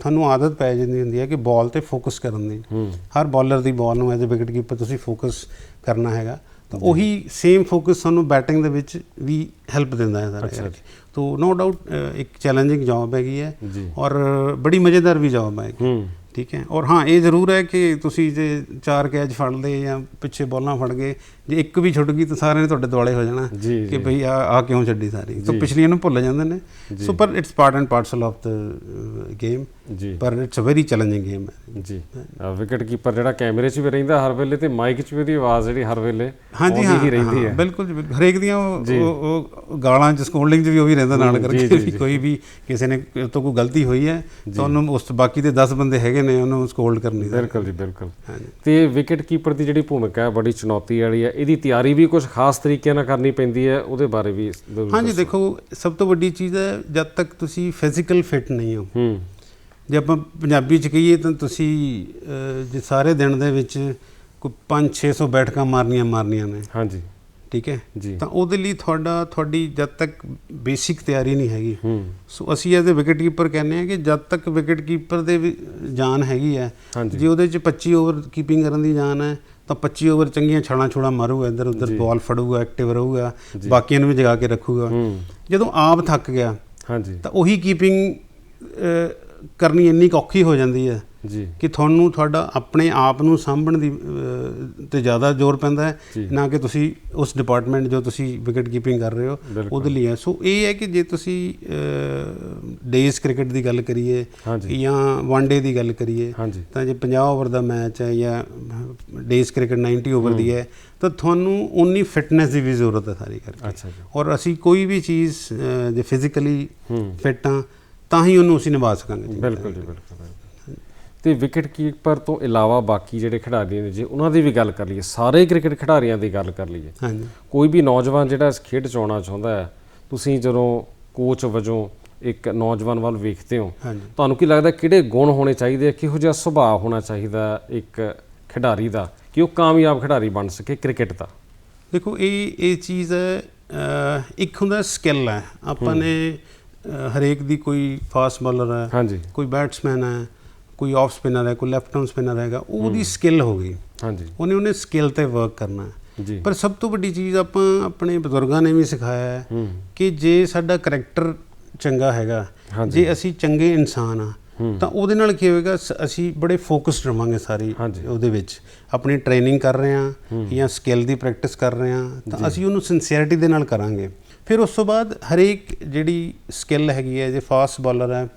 ਤੁਹਾਨੂੰ ਆਦਤ ਪੈ ਜਾਂਦੀ ਹੁੰਦੀ ਹੈ ਕਿ ਬਾਲ ਤੇ ਫੋਕਸ ਕਰਨ ਦੀ। ਹਰ ਬਾਲਰ ਦੀ ਬਾਲ ਨੂੰ ਐਜ਼ ਅ ਵਿਕਟ ਕੀਪਰ ਤੁਸੀਂ ਫੋਕਸ ਕਰਨਾ ਹੈਗਾ। ਤਾਂ ਉਹੀ ਸੇਮ ਫੋਕਸ ਤੁਹਾਨੂੰ ਬੈਟਿੰਗ ਦੇ ਵਿੱਚ ਵੀ ਹੈਲਪ ਦਿੰਦਾ ਹੈ ਸਾਰਾ ਕਰਕੇ ਤੋ ਨੋ ਡਾਊਟ ਇੱਕ ਚੈਲੰਜਿੰਗ ਜੌਬ ਹੈਗੀ ਹੈ ਔਰ ਬੜੀ ਮਜ਼ੇਦਾਰ ਵੀ ਜੌਬ ਹੈ। ਹੂੰ। ਠੀਕ ਹੈ। ਔਰ ਹਾਂ ਇਹ ਜ਼ਰੂਰ ਹੈ ਕਿ ਤੁਸੀਂ ਜੇ ਚਾਰ ਕੈਚ ਫੜ ਲਏ ਜਾਂ ਪਿੱਛੇ ਬੋਲਾਂ ਫੜ ਗਏ ਜੇ ਇੱਕ ਵੀ ਛੁੱਟ ਗਈ ਤਾਂ ਸਾਰਿਆਂ ਨੇ ਤੁਹਾਡੇ ਦੁਆਲੇ ਹੋ ਜਾਣਾ ਕਿ ਭਈ ਆ ਆ ਕਿਉਂ ਛੱਡੀ ਸਾਰੀ? ਜੀ। ਪਿਛਲੀਆਂ ਨੂੰ ਭੁੱਲ ਜਾਂਦੇ ਨੇ। ਸੋ ਪਰ it's part and parcel of the game ਪਰ it's a very challenging game ਜੀ। ਵਿਕਟ ਕੀਪਰ ਜਿਹੜਾ ਕੈਮਰੇ 'ਚ ਵੀ ਰਹਿੰਦਾ ਹਰ ਵੇਲੇ ਤੇ ਮਾਈਕ 'ਚ ਵੀ ਉਹਦੀ ਆਵਾਜ਼ ਜਿਹੜੀ ਹਰ ਵੇਲੇ ਹਾਂਜੀ ਹਾਂ ਹੀ ਰਹਿੰਦੀ ਹਾਂ, ਹੈ। ਬਿਲਕੁਲ ਜੀ। ਹਰੇਕ ਦੀਆਂ ਉਹ- ਗਾਲਾਂ ਚ ਸਕੋਲਡਿੰਗ ਚ ਵੀ ਉਹ ਵੀ ਰਹਿੰਦਾ ਨਾਲ ਹੂੰ, ਕਰਕੇ। ਕੋਈ ਵੀ ਕਿਸੇ ਨੇ ਤੋਂ ਕੋਈ ਗਲਤੀ ਹੋਈ ਹੈ ਤਾਂ ਉਹਨੂੰ ਉਸ ਬਾਕੀ ਦੇ 10 ਬੰਦੇ ਹੈਗੇ ਨੇ ਉਹਨੂੰ ਸਕੋਲਡ ਕਰਨੀ ਬਿਲਕੁਲ ਜੀ ਬਿਲਕੁਲ। ਤੇ ਵਿਕਟ ਕੀਪਰ ਦੀ ਜਿਹੜੀ ਭੂਮਿਕਾ ਹੈ ਬੜੀ ਚੁਣੌਤੀ ਵਾਲੀ ਹੈ। ਇਹਦੀ ਤਿਆਰੀ ਵੀ ਕੁਝ ਖਾਸ ਤਰੀਕੇ ਨਾਲ ਕਰਨੀ ਪੈਂਦੀ ਹੈ ਉਹਦੇ ਬਾਰੇ ਵੀ ਹਾਂਜੀ। ਦੇਖੋ ਸਭ ਤੋਂ ਵੱਡੀ ਚੀਜ਼ ਹੈ ਜਦ ਤੱਕ ਤੁਸੀਂ ਫਿਜ਼ੀਕਲ ਫਿਟ ਨਹੀਂ ਹੋ। ਹੂੰ। ਜੇ ਆਪਾਂ ਪੰਜਾਬੀ ਚ ਕਹੀਏ ਤਾਂ ਤੁਸੀਂ ਜੇ ਸਾਰੇ ਦਿਨ ਦੇ ਵਿੱਚ ਕੋਈ 5-600 ਬੈਠਕਾਂ ਮਾਰਨੀਆਂ ਮਾਰਨੀਆਂ ਨੇ। ਹਾਂਜੀ। ਠੀਕ ਹੈ? ਜੀ। ਤਾਂ ਉਹਦੇ ਲਈ ਤੁਹਾਡਾ ਤੁਹਾਡੀ ਜਦ ਤੱਕ ਬੇਸਿਕ ਤਿਆਰੀ ਨਹੀਂ ਹੈਗੀ ਹੂੰ। ਸੋ ਅਸੀਂ ਐਜ਼ ਅ ਵਿਕਟ ਕੀਪਰ ਕਹਿੰਦੇ ਆ ਕਿ ਜਦ ਤੱਕ ਵਿਕਟ ਕੀਪਰ ਦੇ ਵੀ ਜਾਨ ਹੈਗੀ ਹੈ ਜੇ ਉਹਦੇ ਚ 25 ਓਵਰ ਕੀਪਿੰਗ ਕਰਨ ਦੀ ਜਾਨ ਹੈ ਤਾਂ 25 ਓਵਰ ਚੰਗੀਆਂ ਛਾਲਾਂ ਛੋੜਾ ਮਾਰੂਗਾ ਇੱਧਰ ਉੱਧਰ। ਬਾਲ ਫੜੂਗਾ ਐਕਟਿਵ ਰਹੂਗਾ। ਬਾਕੀਆਂ ਨੂੰ ਵੀ ਜਗਾ ਕੇ ਰੱਖੂਗਾ ਜਦੋਂ ਆਪ ਥੱਕ ਗਿਆ ਹਾਂਜੀ ਤਾਂ ਉਹੀ ਕੀਪਿੰਗ ਕਰਨੀ ਇੰਨੀ ਔਖੀ ਹੋ ਜਾਂਦੀ ਹੈ ਜੀ। ਕਿ ਤੁਹਾਨੂੰ ਤੁਹਾਡਾ ਆਪਣੇ ਆਪ ਨੂੰ ਸਾਂਭਣ ਦੀ ਤੇ ਜ਼ਿਆਦਾ ਜ਼ੋਰ ਪੈਂਦਾ ਹੈ। ਨਾ ਕਿ ਤੁਸੀਂ ਉਸ ਡਿਪਾਰਟਮੈਂਟ ਜੋ ਤੁਸੀਂ ਵਿਕਟ ਕੀਪਿੰਗ ਕਰ ਰਹੇ ਹੋ। ਉਹਦੇ ਲਈ ਹੈ। ਸੋ ਇਹ ਹੈ ਕਿ ਜੇ ਤੁਸੀਂ ਡੇਜ਼ ਕ੍ਰਿਕਟ ਦੀ ਗੱਲ ਕਰੀਏ ਜਾਂ ਵਨ ਡੇ ਦੀ ਗੱਲ ਕਰੀਏ ਤਾਂ ਜੇ 50 ਓਵਰ ਦਾ ਮੈਚ ਹੈ ਜਾਂ ਡੇਜ਼ ਕ੍ਰਿਕਟ 90 ਓਵਰ ਦੀ ਹੈ। ਤਾਂ ਤੁਹਾਨੂੰ ਉਨੀ ਫਿਟਨੈਸ ਦੀ ਵੀ ਜ਼ਰੂਰਤ ਹੈ ਸਾਰੀ ਕਰਕੇ। ਔਰ ਅਸੀਂ ਕੋਈ ਵੀ ਚੀਜ਼ ਜੇ ਫਿਜ਼ੀਕਲੀ ਫਿਟ ਹਾਂ ਤਾਂ ਹੀ ਉਹਨੂੰ ਅਸੀਂ ਨਿਭਾ ਸਕਾਂਗੇ। ਬਿਲਕੁਲ ਜੀ ਬਿਲਕੁਲ। ਤੇ ਵਿਕਟ ਕੀਪਰ ਤੋਂ ਇਲਾਵਾ ਬਾਕੀ ਜਿਹੜੇ ਖਿਡਾਰੀ ਨੇ ਜੀ ਉਹਨਾਂ ਦੀ ਵੀ ਗੱਲ ਕਰ ਲਈਏ ਸਾਰੇ ਕ੍ਰਿਕਟ ਖਿਡਾਰੀਆਂ ਦੀ ਗੱਲ ਕਰ ਲਈਏ ਹਾਂਜੀ। ਕੋਈ ਵੀ ਨੌਜਵਾਨ ਜਿਹੜਾ ਇਸ ਖੇਡ 'ਚ ਆਉਣਾ ਚਾਹੁੰਦਾ ਹੈ ਤੁਸੀਂ ਜਦੋਂ ਕੋਚ ਵਜੋਂ ਇੱਕ ਨੌਜਵਾਨ ਵੱਲ ਵੇਖਦੇ ਹੋ ਤੁਹਾਨੂੰ ਕੀ ਲੱਗਦਾ ਕਿਹੜੇ ਗੁਣ ਹੋਣੇ ਚਾਹੀਦੇ ਆ ਕਿਹੋ ਜਿਹਾ ਸੁਭਾਅ ਹੋਣਾ ਚਾਹੀਦਾ ਇੱਕ ਖਿਡਾਰੀ ਦਾ ਕਿ ਉਹ ਕਾਮਯਾਬ ਖਿਡਾਰੀ ਬਣ ਸਕੇ ਕ੍ਰਿਕਟ ਦਾ? ਦੇਖੋ ਇਹ ਇਹ ਚੀਜ਼ ਹੈ ਇੱਕ ਹੁੰਦਾ ਸਕਿੱਲ ਹੈ। ਆਪਾਂ ਨੇ ਹਰੇਕ ਦੀ ਕੋਈ ਫਾਸਟ ਬਾਲਰ ਹੈ ਕੋਈ ਬੈਟਸਮੈਨ ਹੈ ਕੋਈ ਆਫ ਸਪਿਨਰ ਹੈ ਕੋਈ ਲੈਫਟ ਆਰਮ ਸਪਿਨਰ ਹੈਗਾ ਉਹਦੀ ਸਕਿੱਲ ਹੋ ਗਈ। ਹਾਂਜੀ। ਉਹਨੇ ਉਹਨੇ ਸਕਿੱਲ ਤੇ ਵਰਕ ਕਰਨਾ। ਜੀ। ਪਰ ਸਭ ਤੋਂ ਵੱਡੀ ਚੀਜ਼ ਆਪਾਂ ਆਪਣੇ ਬਜ਼ੁਰਗਾਂ ਨੇ ਵੀ ਸਿਖਾਇਆ ਹੈ ਕਿ ਜੇ ਸਾਡਾ ਕਰੈਕਟਰ ਚੰਗਾ ਹੈਗਾ। ਜੇ ਅਸੀਂ ਚੰਗੇ ਇਨਸਾਨ ਆ। ਤਾਂ ਉਹਦੇ ਨਾਲ ਕੀ ਹੋਏਗਾ ਅਸੀਂ ਬੜੇ ਫੋਕਸਡ ਰਵਾਂਗੇ ਸਾਰੀ। ਉਹਦੇ ਵਿੱਚ। ਆਪਣੀ ਟ੍ਰੇਨਿੰਗ ਕਰ ਰਹੇ ਹਾਂ ਜਾਂ ਸਕਿੱਲ ਦੀ ਪ੍ਰੈਕਟਿਸ ਕਰ ਰਹੇ ਹਾਂ ਤਾਂ ਅਸੀਂ ਉਹਨੂੰ ਸਿੰਸੀਅਰਿਟੀ ਦੇ ਨਾਲ ਕਰਾਂਗੇ। ਫਿਰ ਉਸ ਤੋਂ ਬਾਅਦ ਹਰੇਕ ਜਿਹੜੀ ਸਕਿੱਲ ਹੈਗੀ ਹੈ ਜੇ ਫਾਸਟ ਬਾਲਰ ਹੈ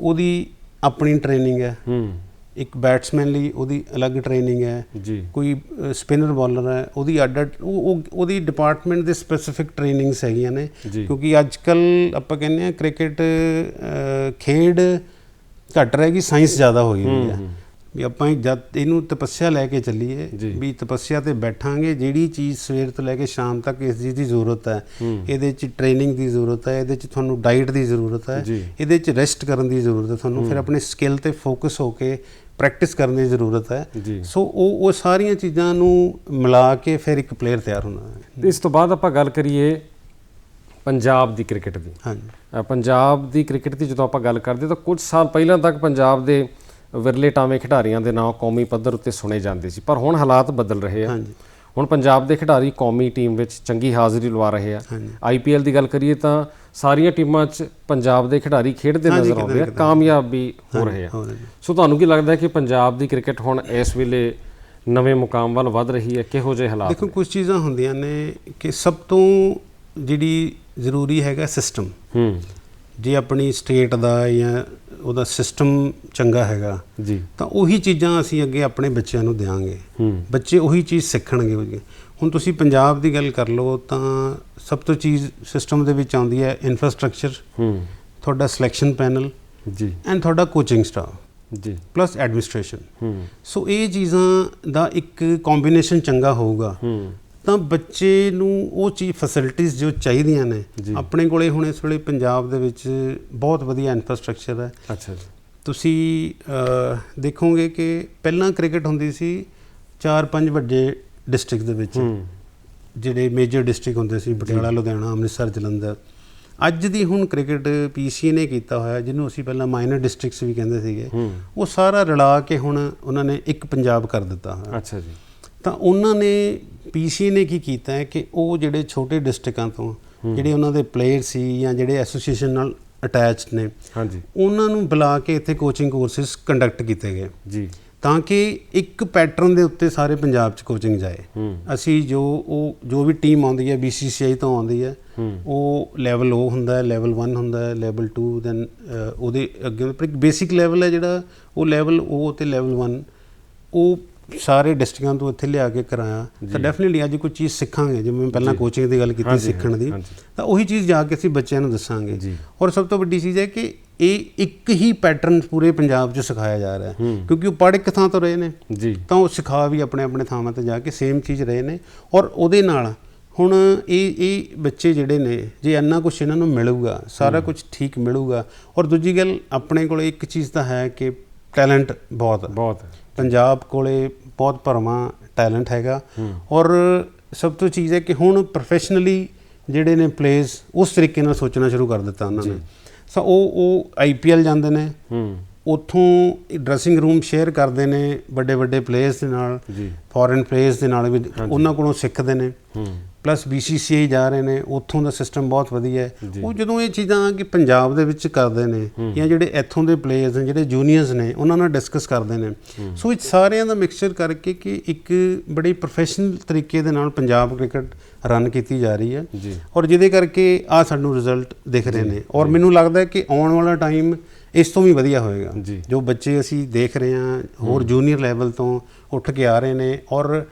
ਉਹਦੀ ਆਪਣੀ ਟ੍ਰੇਨਿੰਗ ਹੈ। ਹੂੰ। ਇੱਕ ਬੈਟਸਮੈਨ ਲਈ ਉਹਦੀ ਅਲੱਗ ਟ੍ਰੇਨਿੰਗ ਹੈ। ਜੀ। ਕੋਈ ਸਪਿਨਰ ਬਾਲਰ ਹੈ ਉਹਦੀ ਅੱਡ ਉਹ ਉਹ- ਉਹਦੀ ਡਿਪਾਰਟਮੈਂਟ ਦੇ ਸਪੈਸੀਫਿਕ ਟ੍ਰੇਨਿੰਗਸ ਹੈਗੀਆਂ ਨੇ। ਕਿਉਂਕਿ ਅੱਜ ਕੱਲ ਆਪਾਂ ਕਹਿੰਦੇ ਆ ਕ੍ਰਿਕਟ ਖੇਡ ਘੱਟ ਰਹਿ ਗਈ ਸਾਇੰਸ ਜ਼ਿਆਦਾ ਹੋ ਗਈ ਹੂੰ। ਵੀ ਆਪਾਂ ਜਦ ਇਹਨੂੰ ਤਪੱਸਿਆ ਲੈ ਕੇ ਚੱਲੀਏ। ਵੀ ਤਪੱਸਿਆ ਤੇ ਬੈਠਾਂਗੇ ਜਿਹੜੀ ਚੀਜ਼ ਸਵੇਰ ਤੋਂ ਲੈ ਕੇ ਸ਼ਾਮ ਤੱਕ ਇਸ ਚੀਜ਼ ਦੀ ਜ਼ਰੂਰਤ ਹੈ ਇਹਦੇ 'ਚ ਟ੍ਰੇਨਿੰਗ ਦੀ ਜ਼ਰੂਰਤ ਹੈ ਇਹਦੇ 'ਚ ਤੁਹਾਨੂੰ ਡਾਈਟ ਦੀ ਜ਼ਰੂਰਤ ਹੈ। ਇਹਦੇ 'ਚ ਰੈਸਟ ਕਰਨ ਦੀ ਜ਼ਰੂਰਤ ਹੈ ਤੁਹਾਨੂੰ ਫਿਰ ਆਪਣੇ ਸਕਿੱਲ ਤੇ ਫੋਕਸ ਹੋ ਕੇ ਪ੍ਰੈਕਟਿਸ ਕਰਨ ਦੀ ਜ਼ਰੂਰਤ ਹੈ। ਸੋ ਉਹ ਉਹ ਸਾਰੀਆਂ ਚੀਜ਼ਾਂ ਨੂੰ ਮਿਲਾ ਕੇ ਫਿਰ ਇੱਕ ਪਲੇਅਰ ਤਿਆਰ ਹੋਣਾ ਹੈ ਇਸ ਤੋਂ ਬਾਅਦ ਆਪਾਂ ਗੱਲ ਕਰੀਏ ਪੰਜਾਬ ਦੀ ਕ੍ਰਿਕਟ ਦੀ ਹਾਂਜੀ ਪੰਜਾਬ ਦੀ ਕ੍ਰਿਕਟ ਦੀ ਜਦੋਂ ਆਪਾਂ ਗੱਲ ਕਰਦੇ ਤਾਂ ਕੁਝ ਸਾਲ ਪਹਿਲਾਂ ਤੱਕ ਪੰਜਾਬ ਦੇ ਵਿਰਲੇ ਟਾਵੇਂ ਖਿਡਾਰੀਆਂ ਦੇ ਨਾਂ ਕੌਮੀ ਪੱਧਰ ਉੱਤੇ ਸੁਣੇ ਜਾਂਦੇ ਸੀ ਪਰ ਹੁਣ ਹਾਲਾਤ ਬਦਲ ਰਹੇ ਆ। ਹਾਂਜੀ। ਹੁਣ ਪੰਜਾਬ ਦੇ ਖਿਡਾਰੀ ਕੌਮੀ ਟੀਮ ਵਿੱਚ ਚੰਗੀ ਹਾਜ਼ਰੀ ਲਵਾ ਰਹੇ ਆ। ਆਈਪੀਐਲ ਦੀ ਗੱਲ ਕਰੀਏ ਤਾਂ ਸਾਰੀਆਂ ਟੀਮਾਂ 'ਚ ਪੰਜਾਬ ਦੇ ਖਿਡਾਰੀ ਖੇਡਦੇ ਨਜ਼ਰ ਆਉਂਦੇ ਆ ਕਾਮਯਾਬ ਵੀ ਹੋ ਰਹੇ ਆ। ਸੋ ਤੁਹਾਨੂੰ ਕੀ ਲੱਗਦਾ ਹੈ ਕਿ ਪੰਜਾਬ ਦੀ ਕ੍ਰਿਕਟ ਹੁਣ ਇਸ ਵੇਲੇ ਨਵੇਂ ਮੁਕਾਮ ਵੱਲ ਵੱਧ ਰਹੀ ਹੈ? ਕਿਹੋ ਜਿਹੇ ਹਾਲਾਤ ਦੇਖੋ ਕੁਝ ਚੀਜ਼ਾਂ ਹੁੰਦੀਆਂ ਨੇ ਕਿ ਸਭ ਤੋਂ ਜਿਹੜੀ ਜ਼ਰੂਰੀ ਹੈਗਾ ਸਿਸਟਮ ਹੂੰ। ਜੇ ਆਪਣੀ ਸਟੇਟ ਦਾ ਜਾਂ ਉਹਦਾ ਸਿਸਟਮ ਚੰਗਾ ਹੈਗਾ ਜੀ। ਤਾਂ ਉਹੀ ਚੀਜ਼ਾਂ ਅਸੀਂ ਅੱਗੇ ਆਪਣੇ ਬੱਚਿਆਂ ਨੂੰ ਦੇਵਾਂਗੇ ਬੱਚੇ ਉਹੀ ਚੀਜ਼ ਸਿੱਖਣਗੇ। ਹੁਣ ਤੁਸੀਂ ਪੰਜਾਬ ਦੀ ਗੱਲ ਕਰ ਲਓ ਤਾਂ ਸਭ ਤੋਂ ਚੀਜ਼ ਸਿਸਟਮ ਦੇ ਵਿੱਚ ਆਉਂਦੀ ਹੈ ਇਨਫਰਾਸਟ੍ਰਕਚਰ ਹੂੰ। ਤੁਹਾਡਾ ਸਿਲੈਕਸ਼ਨ ਪੈਨਲ ਜੀ। ਐਂਡ ਤੁਹਾਡਾ ਕੋਚਿੰਗ ਸਟਾਫ ਜੀ। ਪਲੱਸ ਐਡਮਿਨਿਸਟ੍ਰੇਸ਼ਨ ਹੂੰ। ਸੋ ਇਹ ਚੀਜ਼ਾਂ ਦਾ ਇੱਕ ਕੰਬੀਨੇਸ਼ਨ ਚੰਗਾ ਹੋਊਗਾ। ਹੂੰ। ਤਾਂ ਬੱਚੇ ਨੂੰ ਉਹ ਚੀਜ਼ ਫੈਸਿਲਿਟੀਆਂ ਜੋ ਚਾਹੀਦੀਆਂ ਨੇ। ਆਪਣੇ ਕੋਲੇ ਹੁਣ ਇਸ ਵੇਲੇ ਪੰਜਾਬ ਦੇ ਵਿੱਚ ਬਹੁਤ ਵਧੀਆ ਇਨਫਰਾਸਟ੍ਰਕਚਰ ਹੈ। ਅੱਛਾ ਜੀ। ਤੁਸੀਂ ਦੇਖੋਗੇ ਕਿ ਪਹਿਲਾਂ ਕ੍ਰਿਕਟ ਹੁੰਦੀ ਸੀ ਚਾਰ ਪੰਜ ਵੱਡੇ ਡਿਸਟ੍ਰਿਕਟ ਦੇ ਵਿੱਚ। ਹੂੰ। ਜਿਹੜੇ ਮੇਜਰ ਡਿਸਟ੍ਰਿਕਟ ਹੁੰਦੇ ਸੀ ਪਟਿਆਲਾ ਲੁਧਿਆਣਾ ਅੰਮ੍ਰਿਤਸਰ ਜਲੰਧਰ। ਅੱਜ ਦੀ ਹੁਣ ਕ੍ਰਿਕਟ ਪੀਸੀਏ ਨੇ ਕੀਤਾ ਹੋਇਆ ਜਿਹਨੂੰ ਅਸੀਂ ਪਹਿਲਾਂ ਮਾਈਨਰ ਡਿਸਟ੍ਰਿਕਟਸ ਵੀ ਕਹਿੰਦੇ ਸੀਗੇ। ਹੂੰ। ਉਹ ਸਾਰਾ ਰਲਾ ਕੇ ਹੁਣ ਉਹਨਾਂ ਨੇ ਇੱਕ ਪੰਜਾਬ ਕਰ ਦਿੱਤਾ ਹੋਇਆ। ਅੱਛਾ ਜੀ। ਤਾਂ ਉਹਨਾਂ ਨੇ ਪੀਸੀਏ ਨੇ ਕੀ ਕੀਤਾ ਹੈ ਕਿ ਉਹ ਜਿਹੜੇ ਛੋਟੇ ਡਿਸਟ੍ਰਿਕਾਂ ਤੋਂ ਜਿਹੜੇ ਉਹਨਾਂ ਦੇ ਪਲੇਅਰ ਸੀ ਜਾਂ ਜਿਹੜੇ ਐਸੋਸੀਏਸ਼ਨ ਨਾਲ ਅਟੈਚਡ ਨੇ ਹਾਂਜੀ। ਉਹਨਾਂ ਨੂੰ ਬੁਲਾ ਕੇ ਇੱਥੇ ਕੋਚਿੰਗ ਕੋਰਸਿਸ ਕੰਡਕਟ ਕੀਤੇ ਗਏ। ਜੀ। ਤਾਂ ਕਿ ਇੱਕ ਪੈਟਰਨ ਦੇ ਉੱਤੇ ਸਾਰੇ ਪੰਜਾਬ 'ਚ ਕੋਚਿੰਗ ਜਾਏ। ਅਸੀਂ ਜੋ ਉਹ ਜੋ ਵੀ ਟੀਮ ਆਉਂਦੀ ਹੈ BCCI ਤੋਂ ਆਉਂਦੀ ਹੈ ਉਹ ਲੈਵਲ ਉਹ ਹੁੰਦਾ ਹੈ ਲੈਵਲ 1 ਹੁੰਦਾ ਹੈ ਲੈਵਲ 2 ਦੈਨ ਉਹਦੇ ਅੱਗੇ ਪਰ ਇੱਕ ਬੇਸਿਕ ਲੈਵਲ ਹੈ ਜਿਹੜਾ ਉਹ ਲੈਵਲ ਉਹ ਤੇ ਲੈਵਲ 1 ਉਹ ਸਾਰੇ ਡਿਸਟ੍ਰਿਕਾਂ ਤੋਂ ਇੱਥੇ ਲਿਆ ਕੇ ਕਰਾਇਆ। ਤਾਂ ਡੈਫੀਨਿਟਲੀ ਅੱਜ ਕੋਈ ਚੀਜ਼ ਸਿੱਖਾਂਗੇ ਜਿਵੇਂ ਮੈਂ ਪਹਿਲਾਂ ਕੋਚਿੰਗ ਦੀ ਗੱਲ ਕੀਤੀ ਸਿੱਖਣ ਦੀ। ਤਾਂ ਉਹੀ ਚੀਜ਼ ਜਾ ਕੇ ਅਸੀਂ ਬੱਚਿਆਂ ਨੂੰ ਦੱਸਾਂਗੇ। ਔਰ ਸਭ ਤੋਂ ਵੱਡੀ ਚੀਜ਼ ਹੈ ਕਿ ਇਹ ਇੱਕ ਹੀ ਪੈਟਰਨ ਪੂਰੇ ਪੰਜਾਬ 'ਚ ਸਿਖਾਇਆ ਜਾ ਰਿਹਾ ਹੈ। ਕਿਉਂਕਿ ਉਹ ਪੜ੍ਹ ਇੱਕ ਥਾਂ ਤੋਂ ਰਹੇ ਨੇ। ਜੀ। ਤਾਂ ਉਹ ਸਿਖਾ ਵੀ ਆਪਣੇ ਆਪਣੇ ਥਾਵਾਂ ਤੇ ਜਾ ਕੇ ਸੇਮ ਚੀਜ਼ ਰਹੇ ਨੇ। ਔਰ ਉਹਦੇ ਨਾਲ ਹੁਣ ਇਹ ਇਹ ਬੱਚੇ ਜਿਹੜੇ ਨੇ ਜੇ ਇੰਨਾ ਕੁਝ ਇਹਨਾਂ ਨੂੰ ਮਿਲੂਗਾ ਸਾਰਾ ਕੁਝ ਠੀਕ ਮਿਲੂਗਾ। ਔਰ ਦੂਜੀ ਗੱਲ ਆਪਣੇ ਕੋਲ ਇੱਕ ਚੀਜ਼ ਤਾਂ ਹੈ ਕਿ ਟੈਲੈਂਟ ਬਹੁਤ ਬਹੁਤ। ਪੰਜਾਬ ਕੋਲੇ ਬਹੁਤ ਭਰਵਾਂ ਟੈਲੈਂਟ ਹੈਗਾ। ਔਰ ਸਭ ਤੋਂ ਚੀਜ਼ ਹੈ ਕਿ ਹੁਣ ਪ੍ਰੋਫੈਸ਼ਨਲੀ ਜਿਹੜੇ ਨੇ ਪਲੇਅਰਸ ਉਸ ਤਰੀਕੇ ਨਾਲ ਸੋਚਣਾ ਸ਼ੁਰੂ ਕਰ ਦਿੱਤਾ ਉਹਨਾਂ ਨੇ। ਸੋ ਉਹ ਉਹ ਆਈਪੀਐਲ ਜਾਂਦੇ ਨੇ। ਹੂੰ। ਉੱਥੋਂ ਡਰੈਸਿੰਗ ਰੂਮ ਸ਼ੇਅਰ ਕਰਦੇ ਨੇ ਵੱਡੇ ਵੱਡੇ ਪਲੇਅਰਸ ਦੇ ਨਾਲ। ਜੀ। ਫੋਰਨ ਪਲੇਅਰਸ ਦੇ ਨਾਲ ਵੀ ਉਹਨਾਂ ਕੋਲੋਂ ਸਿੱਖਦੇ ਨੇ। ਹੂੰ। ਪਲੱਸ BCCI ਜਾ ਰਹੇ ਨੇ ਉੱਥੋਂ ਦਾ ਸਿਸਟਮ ਬਹੁਤ ਵਧੀਆ ਹੈ। ਉਹ ਜਦੋਂ ਇਹ ਚੀਜ਼ਾਂ ਕਿ ਪੰਜਾਬ ਦੇ ਵਿੱਚ ਕਰਦੇ ਨੇ ਜਾਂ ਜਿਹੜੇ ਇੱਥੋਂ ਦੇ ਪਲੇਅਰਸ ਨੇ ਜਿਹੜੇ ਜੂਨੀਅਰਸ ਨੇ ਉਹਨਾਂ ਨਾਲ ਡਿਸਕਸ ਕਰਦੇ ਨੇ। ਸੋ ਇਹ ਸਾਰਿਆਂ ਦਾ ਮਿਕਸਚਰ ਕਰਕੇ ਕਿ ਇੱਕ ਬੜੀ ਪ੍ਰੋਫੈਸ਼ਨਲ ਤਰੀਕੇ ਦੇ ਨਾਲ ਪੰਜਾਬ ਕ੍ਰਿਕਟ ਰਨ ਕੀਤੀ ਜਾ ਰਹੀ ਹੈ। ਔਰ ਜਿਹਦੇ ਕਰਕੇ ਆ ਸਾਨੂੰ ਰਿਜ਼ਲਟ ਦਿਖ ਰਹੇ ਨੇ। ਔਰ ਮੈਨੂੰ ਲੱਗਦਾ ਹੈ ਕਿ ਆਉਣ ਵਾਲਾ ਟਾਈਮ ਇਸ ਤੋਂ ਵੀ ਵਧੀਆ ਹੋਏਗਾ। ਜੀ। ਬੱਚੇ ਅਸੀਂ ਦੇਖ ਰਹੇ ਹਾਂ ਹੋਰ ਜੂਨੀਅਰ ਲੈਵਲ ਤੋਂ ਉੱਠ ਕੇ ਆ ਰਹੇ ਨੇ ਔਰ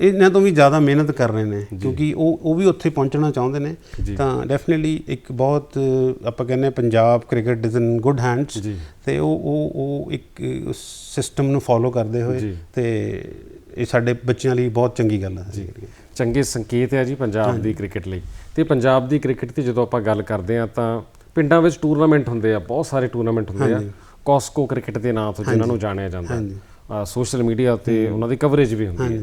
ਇਹਨਾਂ ਤੋਂ ਵੀ ਜ਼ਿਆਦਾ ਮਿਹਨਤ ਕਰ ਰਹੇ ਨੇ ਕਿਉਂਕਿ ਉਹ ਉਹ ਵੀ ਉੱਥੇ ਪਹੁੰਚਣਾ ਚਾਹੁੰਦੇ ਨੇ। ਤਾਂ ਡੈਫੀਨਿਟਲੀ ਇੱਕ ਬਹੁਤ ਆਪਾਂ ਕਹਿੰਦੇ Punjab cricket is in good hands ਤੇ ਉਹ ਉਹ ਉਹ ਇੱਕ ਸਿਸਟਮ ਨੂੰ ਫੋਲੋ ਕਰਦੇ ਹੋਏ। ਤੇ ਇਹ ਸਾਡੇ ਬੱਚਿਆਂ ਲਈ ਬਹੁਤ ਚੰਗੀ ਗੱਲ ਹੈ। ਚੰਗੇ ਸੰਕੇਤ ਹੈ ਜੀ ਪੰਜਾਬ ਦੀ ਕ੍ਰਿਕਟ ਲਈ। ਤੇ ਪੰਜਾਬ ਦੀ ਕ੍ਰਿਕਟ ਦੀ ਜਦੋਂ ਆਪਾਂ ਗੱਲ ਕਰਦੇ ਆ ਤਾਂ ਪਿੰਡਾਂ ਵਿੱਚ ਟੂਰਨਾਮੈਂਟ ਹੁੰਦੇ ਆ ਬਹੁਤ ਸਾਰੇ ਟੂਰਨਾਮੈਂਟ ਹੁੰਦੇ ਆ। ਕਾਸਕੋ ਕ੍ਰਿਕਟ ਦੇ ਨਾਂ ਤੋਂ ਜਿਨ੍ਹਾਂ ਨੂੰ ਜਾਣਿਆ ਜਾਂਦਾ। ਸੋਸ਼ਲ ਮੀਡੀਆ ਤੇ ਉਹਨਾਂ ਦੀ ਕਵਰੇਜ ਵੀ ਹੁੰਦੀ ਹੈ।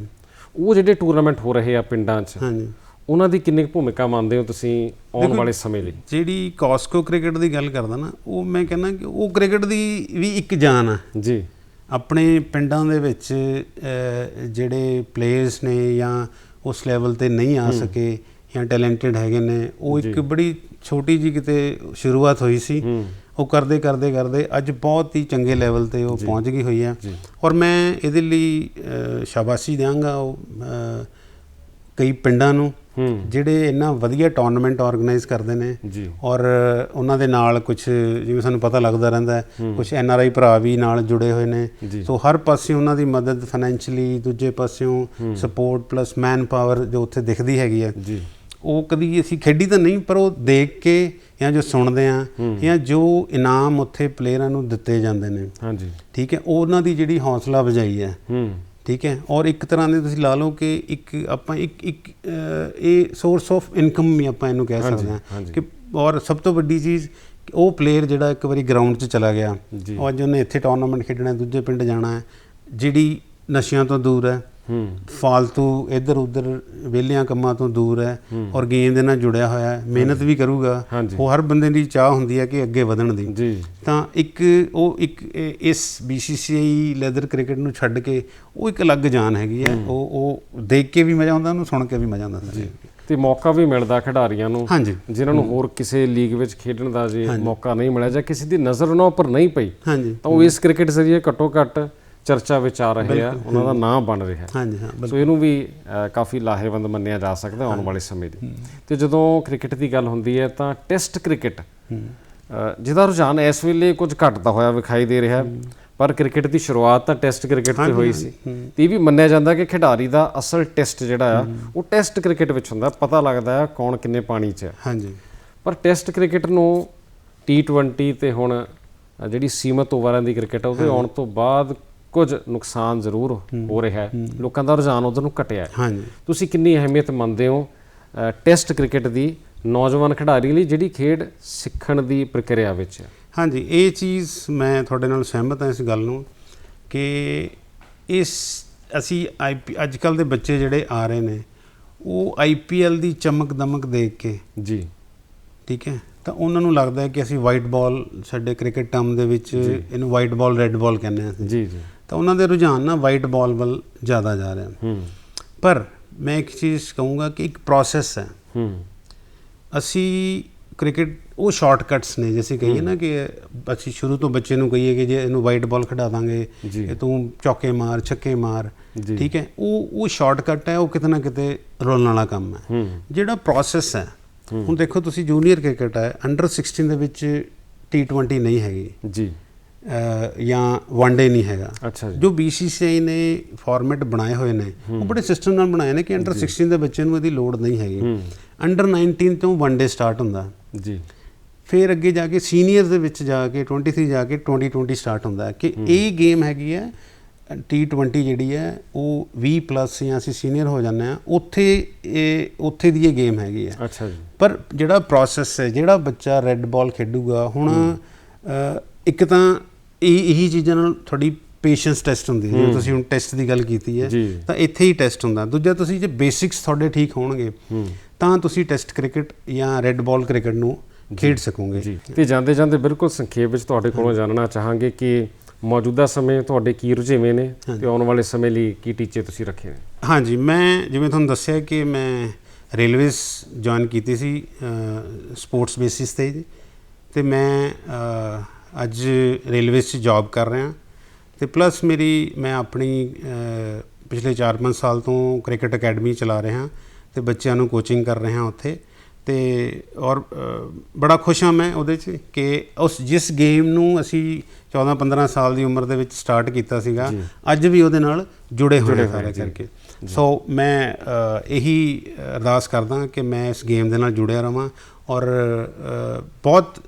ਉਹ ਜਿਹੜੇ ਟੂਰਨਾਮੈਂਟ ਹੋ ਰਹੇ ਆ ਪਿੰਡਾਂ 'ਚ ਹਾਂਜੀ। ਉਹਨਾਂ ਦੀ ਕਿੰਨੀ ਭੂਮਿਕਾ ਮੰਨਦੇ ਹੋ ਤੁਸੀਂ ਆਉਣ ਵਾਲੇ ਸਮੇਂ ਲਈ? ਜਿਹੜੀ ਕਾਸਕੋ ਕ੍ਰਿਕਟ ਦੀ ਗੱਲ ਕਰਦਾ ਨਾ ਉਹ ਮੈਂ ਕਹਿੰਦਾ ਕਿ ਉਹ ਕ੍ਰਿਕਟ ਦੀ ਵੀ ਇੱਕ ਜਾਨ ਆ। ਜੀ। ਆਪਣੇ ਪਿੰਡਾਂ ਦੇ ਵਿੱਚ ਜਿਹੜੇ ਪਲੇਅਰਸ ਨੇ ਜਾਂ ਉਸ ਲੈਵਲ ਤੇ ਨਹੀਂ ਆ ਸਕੇ ਜਾਂ ਟੈਲੈਂਟਡ ਹੈਗੇ ਨੇ ਉਹ ਇੱਕ ਬੜੀ ਛੋਟੀ ਜੀ ਕਿਤੇ ਸ਼ੁਰੂਆਤ ਹੋਈ ਸੀ। ਹੂੰ। ਉਹ ਕਰਦੇ ਕਰਦੇ ਕਰਦੇ ਅੱਜ ਬਹੁਤ ਹੀ ਚੰਗੇ ਲੈਵਲ ਤੇ ਉਹ ਪਹੁੰਚ ਗਈ ਹੋਈ ਹੈ। ਔਰ ਮੈਂ ਇਹਦੇ ਲਈ ਸ਼ਾਬਾਸ਼ੀ ਦਿਆਂਗਾ ਉਹ ਕਈ ਪਿੰਡਾਂ ਨੂੰ ਜਿਹੜੇ ਇੰਨਾ ਵਧੀਆ ਟੂਰਨਾਮੈਂਟ ਆਰਗੇਨਾਈਜ਼ ਕਰਦੇ ਨੇ ਔਰ ਉਹਨਾਂ ਦੇ ਨਾਲ ਕੁਝ ਜਿਵੇਂ ਸਾਨੂੰ ਪਤਾ ਲੱਗਦਾ ਰਹਿੰਦਾ ਹੈ ਕੁਝ ਐਨ ਆਰ ਆਈ ਭਰਾ ਵੀ ਨਾਲ ਜੁੜੇ ਹੋਏ ਨੇ। ਸੋ ਹਰ ਪਾਸੇ ਉਹਨਾਂ ਦੀ ਮਦਦ ਫਾਈਨੈਂਸ਼ੀਅਲੀ ਦੂਜੇ ਪਾਸਿਓਂ ਸਪੋਰਟ ਪਲੱਸ ਮੈਨ ਪਾਵਰ ਜੋ ਉੱਥੇ ਦਿਖਦੀ ਹੈਗੀ ਹੈ। ਜੀ। ਉਹ ਕਦੀ ਅਸੀਂ ਖੇਡੀ ਤਾਂ ਨਹੀਂ ਪਰ ਉਹ ਦੇਖ ਕੇ ਜਾਂ ਜੋ ਸੁਣਦੇ ਆ ਜਾਂ ਜੋ ਇਨਾਮ ਉੱਥੇ ਪਲੇਅਰਾਂ ਨੂੰ ਦਿੱਤੇ ਜਾਂਦੇ ਨੇ। ਹਾਂਜੀ। ਠੀਕ ਹੈ ਉਹਨਾਂ ਦੀ ਜਿਹੜੀ ਹੌਸਲਾ ਵਜਾਈ ਹੈ। ਹੂੰ। ਠੀਕ ਹੈ ਔਰ ਇੱਕ ਤਰ੍ਹਾਂ ਦੇ ਤੁਸੀਂ ਲਾ ਲਓ ਕਿ ਇੱਕ ਆਪਾਂ ਇੱਕ ਇੱਕ ਇਹ ਸੋਰਸ ਆਫ ਇਨਕਮ ਵੀ ਆਪਾਂ ਇਹਨੂੰ ਕਹਿ ਸਕਦੇ ਹਾਂ। ਕਿ ਔਰ ਸਭ ਤੋਂ ਵੱਡੀ ਚੀਜ਼ ਉਹ ਪਲੇਅਰ ਜਿਹੜਾ ਇੱਕ ਵਾਰੀ ਗਰਾਊਂਡ 'ਚ ਚਲਾ ਗਿਆ। ਉਹ ਅੱਜ ਉਹਨੇ ਇੱਥੇ ਟੂਰਨਾਮੈਂਟ ਖੇਡਣਾ ਦੂਜੇ ਪਿੰਡ ਜਾਣਾ ਹੈ ਜਿਹੜੀ ਨਸ਼ਿਆਂ ਤੋਂ ਦੂਰ ਹੈ ਹੂੰ ਫਾਲਤੂ ਇੱਧਰ ਉੱਧਰ ਵਿਹਲਿਆਂ ਕੰਮਾਂ ਤੋਂ ਦੂਰ ਹੈ ਔਰ ਗੇਮ ਦੇ ਨਾਲ ਜੁੜਿਆ ਹੋਇਆ ਹੈ। ਮਿਹਨਤ ਵੀ ਕਰੂਗਾ। ਉਹ ਹਰ ਬੰਦੇ ਦੀ ਚਾਹ ਹੁੰਦੀ ਹੈ ਕਿ ਅੱਗੇ ਵਧਣ ਦੀ। ਜੀ। ਤਾਂ ਇੱਕ ਉਹ ਇੱਕ ਇਸ BCCI ਲੈਦਰ ਕ੍ਰਿਕਟ ਨੂੰ ਛੱਡ ਕੇ ਉਹ ਇੱਕ ਅਲੱਗ ਜਾਨ ਹੈਗੀ ਹੈ। ਉਹ ਉਹ ਦੇਖ ਕੇ ਵੀ ਮਜ਼ਾ ਆਉਂਦਾ ਉਹਨੂੰ ਸੁਣ ਕੇ ਵੀ ਮਜ਼ਾ ਆਉਂਦਾ ਜੀ। ਤੇ ਮੌਕਾ ਵੀ ਮਿਲਦਾ ਖਿਡਾਰੀਆਂ ਨੂੰ। ਜਿਨ੍ਹਾਂ ਨੂੰ ਹੋਰ ਕਿਸੇ ਲੀਗ ਵਿੱਚ ਖੇਡਣ ਦਾ ਜੇ ਮੌਕਾ ਨਹੀਂ ਮਿਲਿਆ ਜਾਂ ਕਿਸੇ ਦੀ ਨਜ਼ਰ ਉਹਨਾਂ ਉੱਪਰ ਨਹੀਂ ਪਈ ਤਾਂ ਉਹ ਇਸ ਕ੍ਰਿਕਟ ਜ਼ਰੀਏ ਘੱਟੋ ਘੱਟ ਚਰਚਾ ਵਿੱਚ ਆ ਰਹੇ ਆ ਉਹਨਾਂ ਦਾ ਨਾਮ ਬਣ ਰਿਹਾ ਹਾਂਜੀ ਹਾਂ ਸੋ ਇਹਨੂੰ ਵੀ ਕਾਫੀ ਲਾਹੇਵੰਦ ਮੰਨਿਆ ਜਾ ਸਕਦਾ ਆਉਣ ਵਾਲੇ ਸਮੇਂ ਦੀ। ਤੇ ਜਦੋਂ ਕ੍ਰਿਕਟ ਦੀ ਗੱਲ ਹੁੰਦੀ ਹੈ ਤਾਂ ਟੈਸਟ ਕ੍ਰਿਕਟ ਜਿਹਦਾ ਰੁਝਾਨ ਇਸ ਵੇਲੇ ਕੁਝ ਘਟਦਾ ਹੋਇਆ ਵਿਖਾਈ ਦੇ ਰਿਹਾ ਪਰ ਕ੍ਰਿਕਟ ਦੀ ਸ਼ੁਰੂਆਤ ਤਾਂ ਟੈਸਟ ਕ੍ਰਿਕਟ ਤੇ ਹੋਈ ਸੀ। ਤੇ ਇਹ ਵੀ ਮੰਨਿਆ ਜਾਂਦਾ ਕਿ ਖਿਡਾਰੀ ਦਾ ਅਸਲ ਟੈਸਟ ਜਿਹੜਾ ਆ ਉਹ ਟੈਸਟ ਕ੍ਰਿਕਟ ਵਿੱਚ ਹੁੰਦਾ। ਪਤਾ ਲੱਗਦਾ ਹੈ ਕੌਣ ਕਿੰਨੇ ਪਾਣੀ 'ਚ ਹੈ ਹਾਂਜੀ। ਪਰ ਟੈਸਟ ਕ੍ਰਿਕਟ ਨੂੰ T20 ਤੇ ਹੁਣ ਜਿਹੜੀ ਸੀਮਤ ਓਵਰਾਂ ਦੀ ਕ੍ਰਿਕਟ ਹੈ ਉਹਦੇ ਆਉਣ ਤੋਂ ਬਾਅਦ ਕੁਝ ਨੁਕਸਾਨ ਜ਼ਰੂਰ ਹੋ ਰਿਹਾ ਹੈ। ਲੋਕਾਂ ਦਾ ਰੁਝਾਨ ਉਧਰ ਨੂੰ ਘਟਿਆ ਹੈ। ਹਾਂਜੀ। ਤੁਸੀਂ ਕਿੰਨੀ ਅਹਿਮੀਅਤ ਮੰਨਦੇ ਹੋ ਟੈਸਟ ਕ੍ਰਿਕਟ ਦੀ ਨੌਜਵਾਨ ਖਿਡਾਰੀ ਲਈ ਜਿਹੜੀ ਖੇਡ ਸਿੱਖਣ ਦੀ ਪ੍ਰਕਿਰਿਆ ਵਿੱਚ ਹੈ? ਹਾਂਜੀ ਇਹ ਚੀਜ਼ ਮੈਂ ਤੁਹਾਡੇ ਨਾਲ ਸਹਿਮਤ ਹਾਂ ਇਸ ਗੱਲ ਨੂੰ ਕਿ ਇਸ ਅਸੀਂ ਆਈਪੀ ਅੱਜ ਕੱਲ ਦੇ ਬੱਚੇ ਜਿਹੜੇ ਆ ਰਹੇ ਨੇ ਉਹ ਆਈਪੀਐਲ ਦੀ ਚਮਕ ਦਮਕ ਦੇਖ ਕੇ ਜੀ। ਠੀਕ ਹੈ ਤਾਂ ਉਹਨਾਂ ਨੂੰ ਲੱਗਦਾ ਹੈ ਕਿ ਅਸੀਂ ਵਾਈਟ ਬਾਲ ਸਾਡੇ ਕ੍ਰਿਕਟ ਟਰਮ ਦੇ ਵਿੱਚ ਇਹਨੂੰ ਵਾਈਟ ਬਾਲ ਰੈੱਡ ਬਾਲ ਕਹਿੰਦੇ ਹਾਂ ਅਸੀਂ। ਜੀ ਜੀ। ਤਾਂ ਉਹਨਾਂ ਦੇ ਰੁਝਾਨ ਨਾ ਵਾਈਟ ਬਾਲ ਵੱਲ ਜ਼ਿਆਦਾ ਜਾ ਰਿਹਾ ਹੂੰ। ਪਰ ਮੈਂ ਇੱਕ ਚੀਜ਼ ਕਹੂੰਗਾ ਕਿ ਇੱਕ ਪ੍ਰੋਸੈਸ ਹੈ। ਅਸੀਂ ਕ੍ਰਿਕਟ ਉਹ ਸ਼ਾਰਟਕਟਸ ਨੇ ਜਿਵੇਂ ਕਹੀਏ ਨਾ ਕਿ ਅਸੀਂ ਸ਼ੁਰੂ ਤੋਂ ਬੱਚੇ ਨੂੰ ਕਹੀਏ ਕਿ ਜੇ ਇਹਨੂੰ ਵਾਈਟ ਬਾਲ ਖਿਡਾ ਦਾਂਗੇ। ਇਹ ਤੂੰ ਚੌਕੇ ਮਾਰ ਛੱਕੇ ਮਾਰ। ਠੀਕ ਹੈ? ਉਹ ਉਹ ਸ਼ਾਰਟਕਟ ਹੈ ਉਹ ਕਿਤੇ ਨਾ ਕਿਤੇ ਰੋਲਣ ਵਾਲਾ ਕੰਮ ਹੈ। ਹੂੰ। ਜਿਹੜਾ ਪ੍ਰੋਸੈਸ ਹੈ ਹੁਣ ਦੇਖੋ ਤੁਸੀਂ ਜੂਨੀਅਰ ਕ੍ਰਿਕਟ ਹੈ ਅੰਡਰ 16 ਦੇ ਵਿੱਚ T20 ਨਹੀਂ ਹੈਗੀ। ਜੀ। ਜਾਂ ਵਨਡੇ ਨਹੀਂ ਹੈਗਾ। ਅੱਛਾ ਜੀ। ਜੋ BCCI ਨੇ ਫਾਰਮੈਟ ਬਣਾਏ ਹੋਏ ਨੇ ਉਹ ਬੜੇ ਸਿਸਟਮ ਨਾਲ ਬਣਾਏ ਨੇ ਕਿ ਅੰਡਰ 16 ਦੇ ਬੱਚੇ ਨੂੰ ਇਹਦੀ ਲੋੜ ਨਹੀਂ ਹੈਗੀ। ਅੰਡਰ 19 ਤੋਂ ਵਨਡੇ ਸਟਾਰਟ ਹੁੰਦਾ। ਜੀ। ਫਿਰ ਅੱਗੇ ਜਾ ਕੇ ਸੀਨੀਅਰ ਦੇ ਵਿੱਚ ਜਾ ਕੇ 23 ਜਾ ਕੇ 2020 ਸਟਾਰਟ ਹੁੰਦਾ। ਕਿ ਇਹ ਗੇਮ ਹੈਗੀ ਹੈ T20 ਜਿਹੜੀ ਹੈ ਉਹ 20 ਪਲੱਸ ਜਾਂ ਅਸੀਂ ਸੀਨੀਅਰ ਹੋ ਜਾਂਦੇ ਆ ਉੱਥੇ ਇਹ ਉੱਥੇ ਦੀ ਇਹ ਗੇਮ ਹੈਗੀ ਹੈ। ਅੱਛਾ ਜੀ। ਪਰ ਜਿਹੜਾ ਪ੍ਰੋਸੈਸ ਹੈ ਜਿਹੜਾ ਬੱਚਾ ਰੈੱਡ ਬਾਲ ਖੇਡੂਗਾ ਹੁਣ ਇੱਕ ਤਾਂ ਇਹ ਇਹੀ ਚੀਜ਼ਾਂ ਨਾਲ ਤੁਹਾਡੀ ਪੇਸ਼ੈਂਸ ਟੈਸਟ ਹੁੰਦੀ ਹੈ। ਜਿਵੇਂ ਤੁਸੀਂ ਹੁਣ ਟੈਸਟ ਦੀ ਗੱਲ ਕੀਤੀ ਹੈ ਜੀ। ਤਾਂ ਇੱਥੇ ਹੀ ਟੈਸਟ ਹੁੰਦਾ। ਦੂਜਾ ਤੁਸੀਂ ਜੇ ਬੇਸਿਕਸ ਤੁਹਾਡੇ ਠੀਕ ਹੋਣਗੇ ਤਾਂ ਤੁਸੀਂ ਟੈਸਟ ਕ੍ਰਿਕਟ ਜਾਂ ਰੈੱਡ ਬਾਲ ਕ੍ਰਿਕਟ ਨੂੰ ਖੇਡ ਸਕੋਗੇ। ਜੀ। ਤੇ ਜਾਂਦੇ ਜਾਂਦੇ ਬਿਲਕੁਲ ਸੰਖੇਪ ਵਿੱਚ ਤੁਹਾਡੇ ਕੋਲੋਂ ਜਾਣਨਾ ਚਾਹਾਂਗੇ ਕਿ ਮੌਜੂਦਾ ਸਮੇਂ ਤੁਹਾਡੇ ਕੀ ਰੁਝੇਵੇਂ ਨੇ ਤੇ ਆਉਣ ਵਾਲੇ ਸਮੇਂ ਲਈ ਕੀ ਟੀਚੇ ਤੁਸੀਂ ਰੱਖੇ ਨੇ? ਹਾਂਜੀ ਮੈਂ ਜਿਵੇਂ ਤੁਹਾਨੂੰ ਦੱਸਿਆ ਕਿ ਮੈਂ ਰੇਲਵੇਜ਼ ਜੁਆਇਨ ਕੀਤੀ ਸੀ ਸਪੋਰਟਸ ਬੇਸਿਸ ਤੇ ਜੀ। ਤੇ ਮੈਂ ਅੱਜ ਰੇਲਵੇਜ਼ 'ਚ ਜੌਬ ਕਰ ਰਿਹਾ। ਤੇ ਪਲੱਸ ਮੇਰੀ ਮੈਂ ਆਪਣੀ ਪਿਛਲੇ 4-5 ਸਾਲ ਤੋਂ ਕ੍ਰਿਕਟ ਅਕੈਡਮੀ ਚਲਾ ਰਿਹਾ। ਤੇ ਬੱਚਿਆਂ ਨੂੰ ਕੋਚਿੰਗ ਕਰ ਰਿਹਾ ਉੱਥੇ। ਤੇ ਔਰ ਬੜਾ ਖੁਸ਼ ਹਾਂ ਮੈਂ ਉਹਦੇ 'ਚ ਕਿ ਉਸ ਜਿਸ ਗੇਮ ਨੂੰ ਅਸੀਂ 14-15 ਸਾਲ ਦੀ ਉਮਰ ਦੇ ਵਿੱਚ ਸਟਾਰਟ ਕੀਤਾ ਸੀਗਾ ਅੱਜ ਵੀ ਉਹਦੇ ਨਾਲ ਜੁੜੇ ਹੋਏ ਹਾਂ ਸਾਰੇ ਕਰਕੇ। ਸੋ ਮੈਂ ਇਹੀ ਅਰਦਾਸ ਕਰਦਾ ਕਿ ਮੈਂ ਇਸ ਗੇਮ ਦੇ ਨਾਲ ਜੁੜਿਆ ਰਵਾਂ। ਔਰ ਬਹੁਤ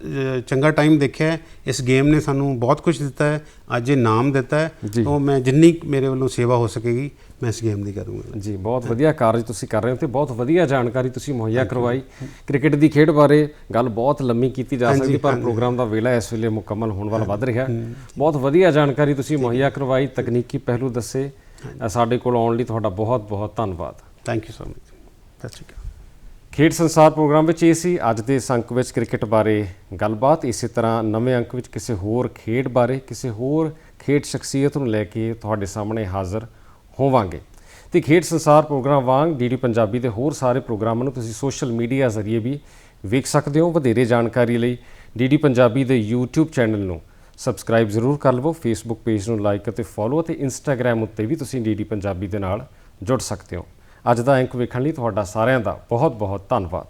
ਚੰਗਾ ਟਾਈਮ ਦੇਖਿਆ ਹੈ। ਇਸ ਗੇਮ ਨੇ ਸਾਨੂੰ ਬਹੁਤ ਕੁਝ ਦਿੱਤਾ ਹੈ। ਅੱਜ ਇਹ ਨਾਮ ਦਿੱਤਾ ਹੈ। ਤਾਂ ਮੈਂ ਜਿੰਨੀ ਮੇਰੇ ਵੱਲੋਂ ਸੇਵਾ ਹੋ ਸਕੇਗੀ ਮੈਂ ਇਸ ਗੇਮ ਦੀ ਕਰੂੰਗਾ। ਜੀ ਬਹੁਤ ਵਧੀਆ ਕਾਰਜ ਤੁਸੀਂ ਕਰ ਰਹੇ ਹੋ ਤੇ ਬਹੁਤ ਵਧੀਆ ਜਾਣਕਾਰੀ ਤੁਸੀਂ ਮੁਹੱਈਆ ਕਰਵਾਈ। ਕ੍ਰਿਕਟ ਦੀ ਖੇਡ ਬਾਰੇ ਗੱਲ ਬਹੁਤ ਲੰਮੀ ਕੀਤੀ ਜਾ ਸਕਦੀ ਪਰ ਪ੍ਰੋਗਰਾਮ ਦਾ ਵੇਲਾ ਇਸ ਵੇਲੇ ਮੁਕੰਮਲ ਹੋਣ ਵੱਲ ਵੱਧ ਰਿਹਾ। ਬਹੁਤ ਵਧੀਆ ਜਾਣਕਾਰੀ ਤੁਸੀਂ ਮੁਹੱਈਆ ਕਰਵਾਈ ਤਕਨੀਕੀ ਪਹਿਲੂ ਦੱਸੇ। ਸਾਡੇ ਕੋਲ ਆਉਣ ਲਈ ਤੁਹਾਡਾ ਬਹੁਤ ਬਹੁਤ ਧੰਨਵਾਦ। ਥੈਂਕ ਯੂ ਸੋ ਮਚ ਸਤਿ ਸ਼੍ਰੀ ਅਕਾਲ। ਖੇਡ ਸੰਸਾਰ ਪ੍ਰੋਗਰਾਮ ਵਿੱਚ ਇਹ ਸੀ ਅੱਜ ਦੇ ਇਸ ਅੰਕ ਵਿੱਚ ਕ੍ਰਿਕਟ ਬਾਰੇ ਗੱਲਬਾਤ। ਇਸੇ ਤਰ੍ਹਾਂ ਨਵੇਂ ਅੰਕ ਵਿੱਚ ਕਿਸੇ ਹੋਰ ਖੇਡ ਬਾਰੇ, ਕਿਸੇ ਹੋਰ ਖੇਡ ਸ਼ਖਸੀਅਤ ਨੂੰ ਲੈ ਕੇ ਤੁਹਾਡੇ ਸਾਹਮਣੇ ਹਾਜ਼ਰ ਹੋਵਾਂਗੇ। ਤੇ ਖੇਡ ਸੰਸਾਰ ਪ੍ਰੋਗਰਾਮ ਵਾਂਗ ਡੀਡੀ ਪੰਜਾਬੀ ਦੇ ਹੋਰ ਸਾਰੇ ਪ੍ਰੋਗਰਾਮਾਂ ਨੂੰ ਤੁਸੀਂ ਸੋਸ਼ਲ ਮੀਡੀਆ ਜ਼ਰੀਏ ਵੀ ਵੇਖ ਸਕਦੇ ਹੋ। ਵਧੇਰੇ ਜਾਣਕਾਰੀ ਲਈ ਡੀਡੀ ਪੰਜਾਬੀ ਦੇ YouTube ਚੈਨਲ ਨੂੰ ਸਬਸਕ੍ਰਾਈਬ ਜ਼ਰੂਰ ਕਰ ਲਵੋ। Facebook ਪੇਜ ਨੂੰ ਲਾਈਕ ਅਤੇ ਫੋਲੋ ਅਤੇ Instagram ਉੱਤੇ ਵੀ ਤੁਸੀਂ ਡੀਡੀ ਪੰਜਾਬੀ ਦੇ ਨਾਲ ਜੁੜ ਸਕਦੇ ਹੋ। ਅੱਜ ਦਾ ਅੰਕ ਵੇਖਣ ਲਈ ਤੁਹਾਡਾ ਸਾਰਿਆਂ ਦਾ ਬਹੁਤ-ਬਹੁਤ ਧੰਨਵਾਦ।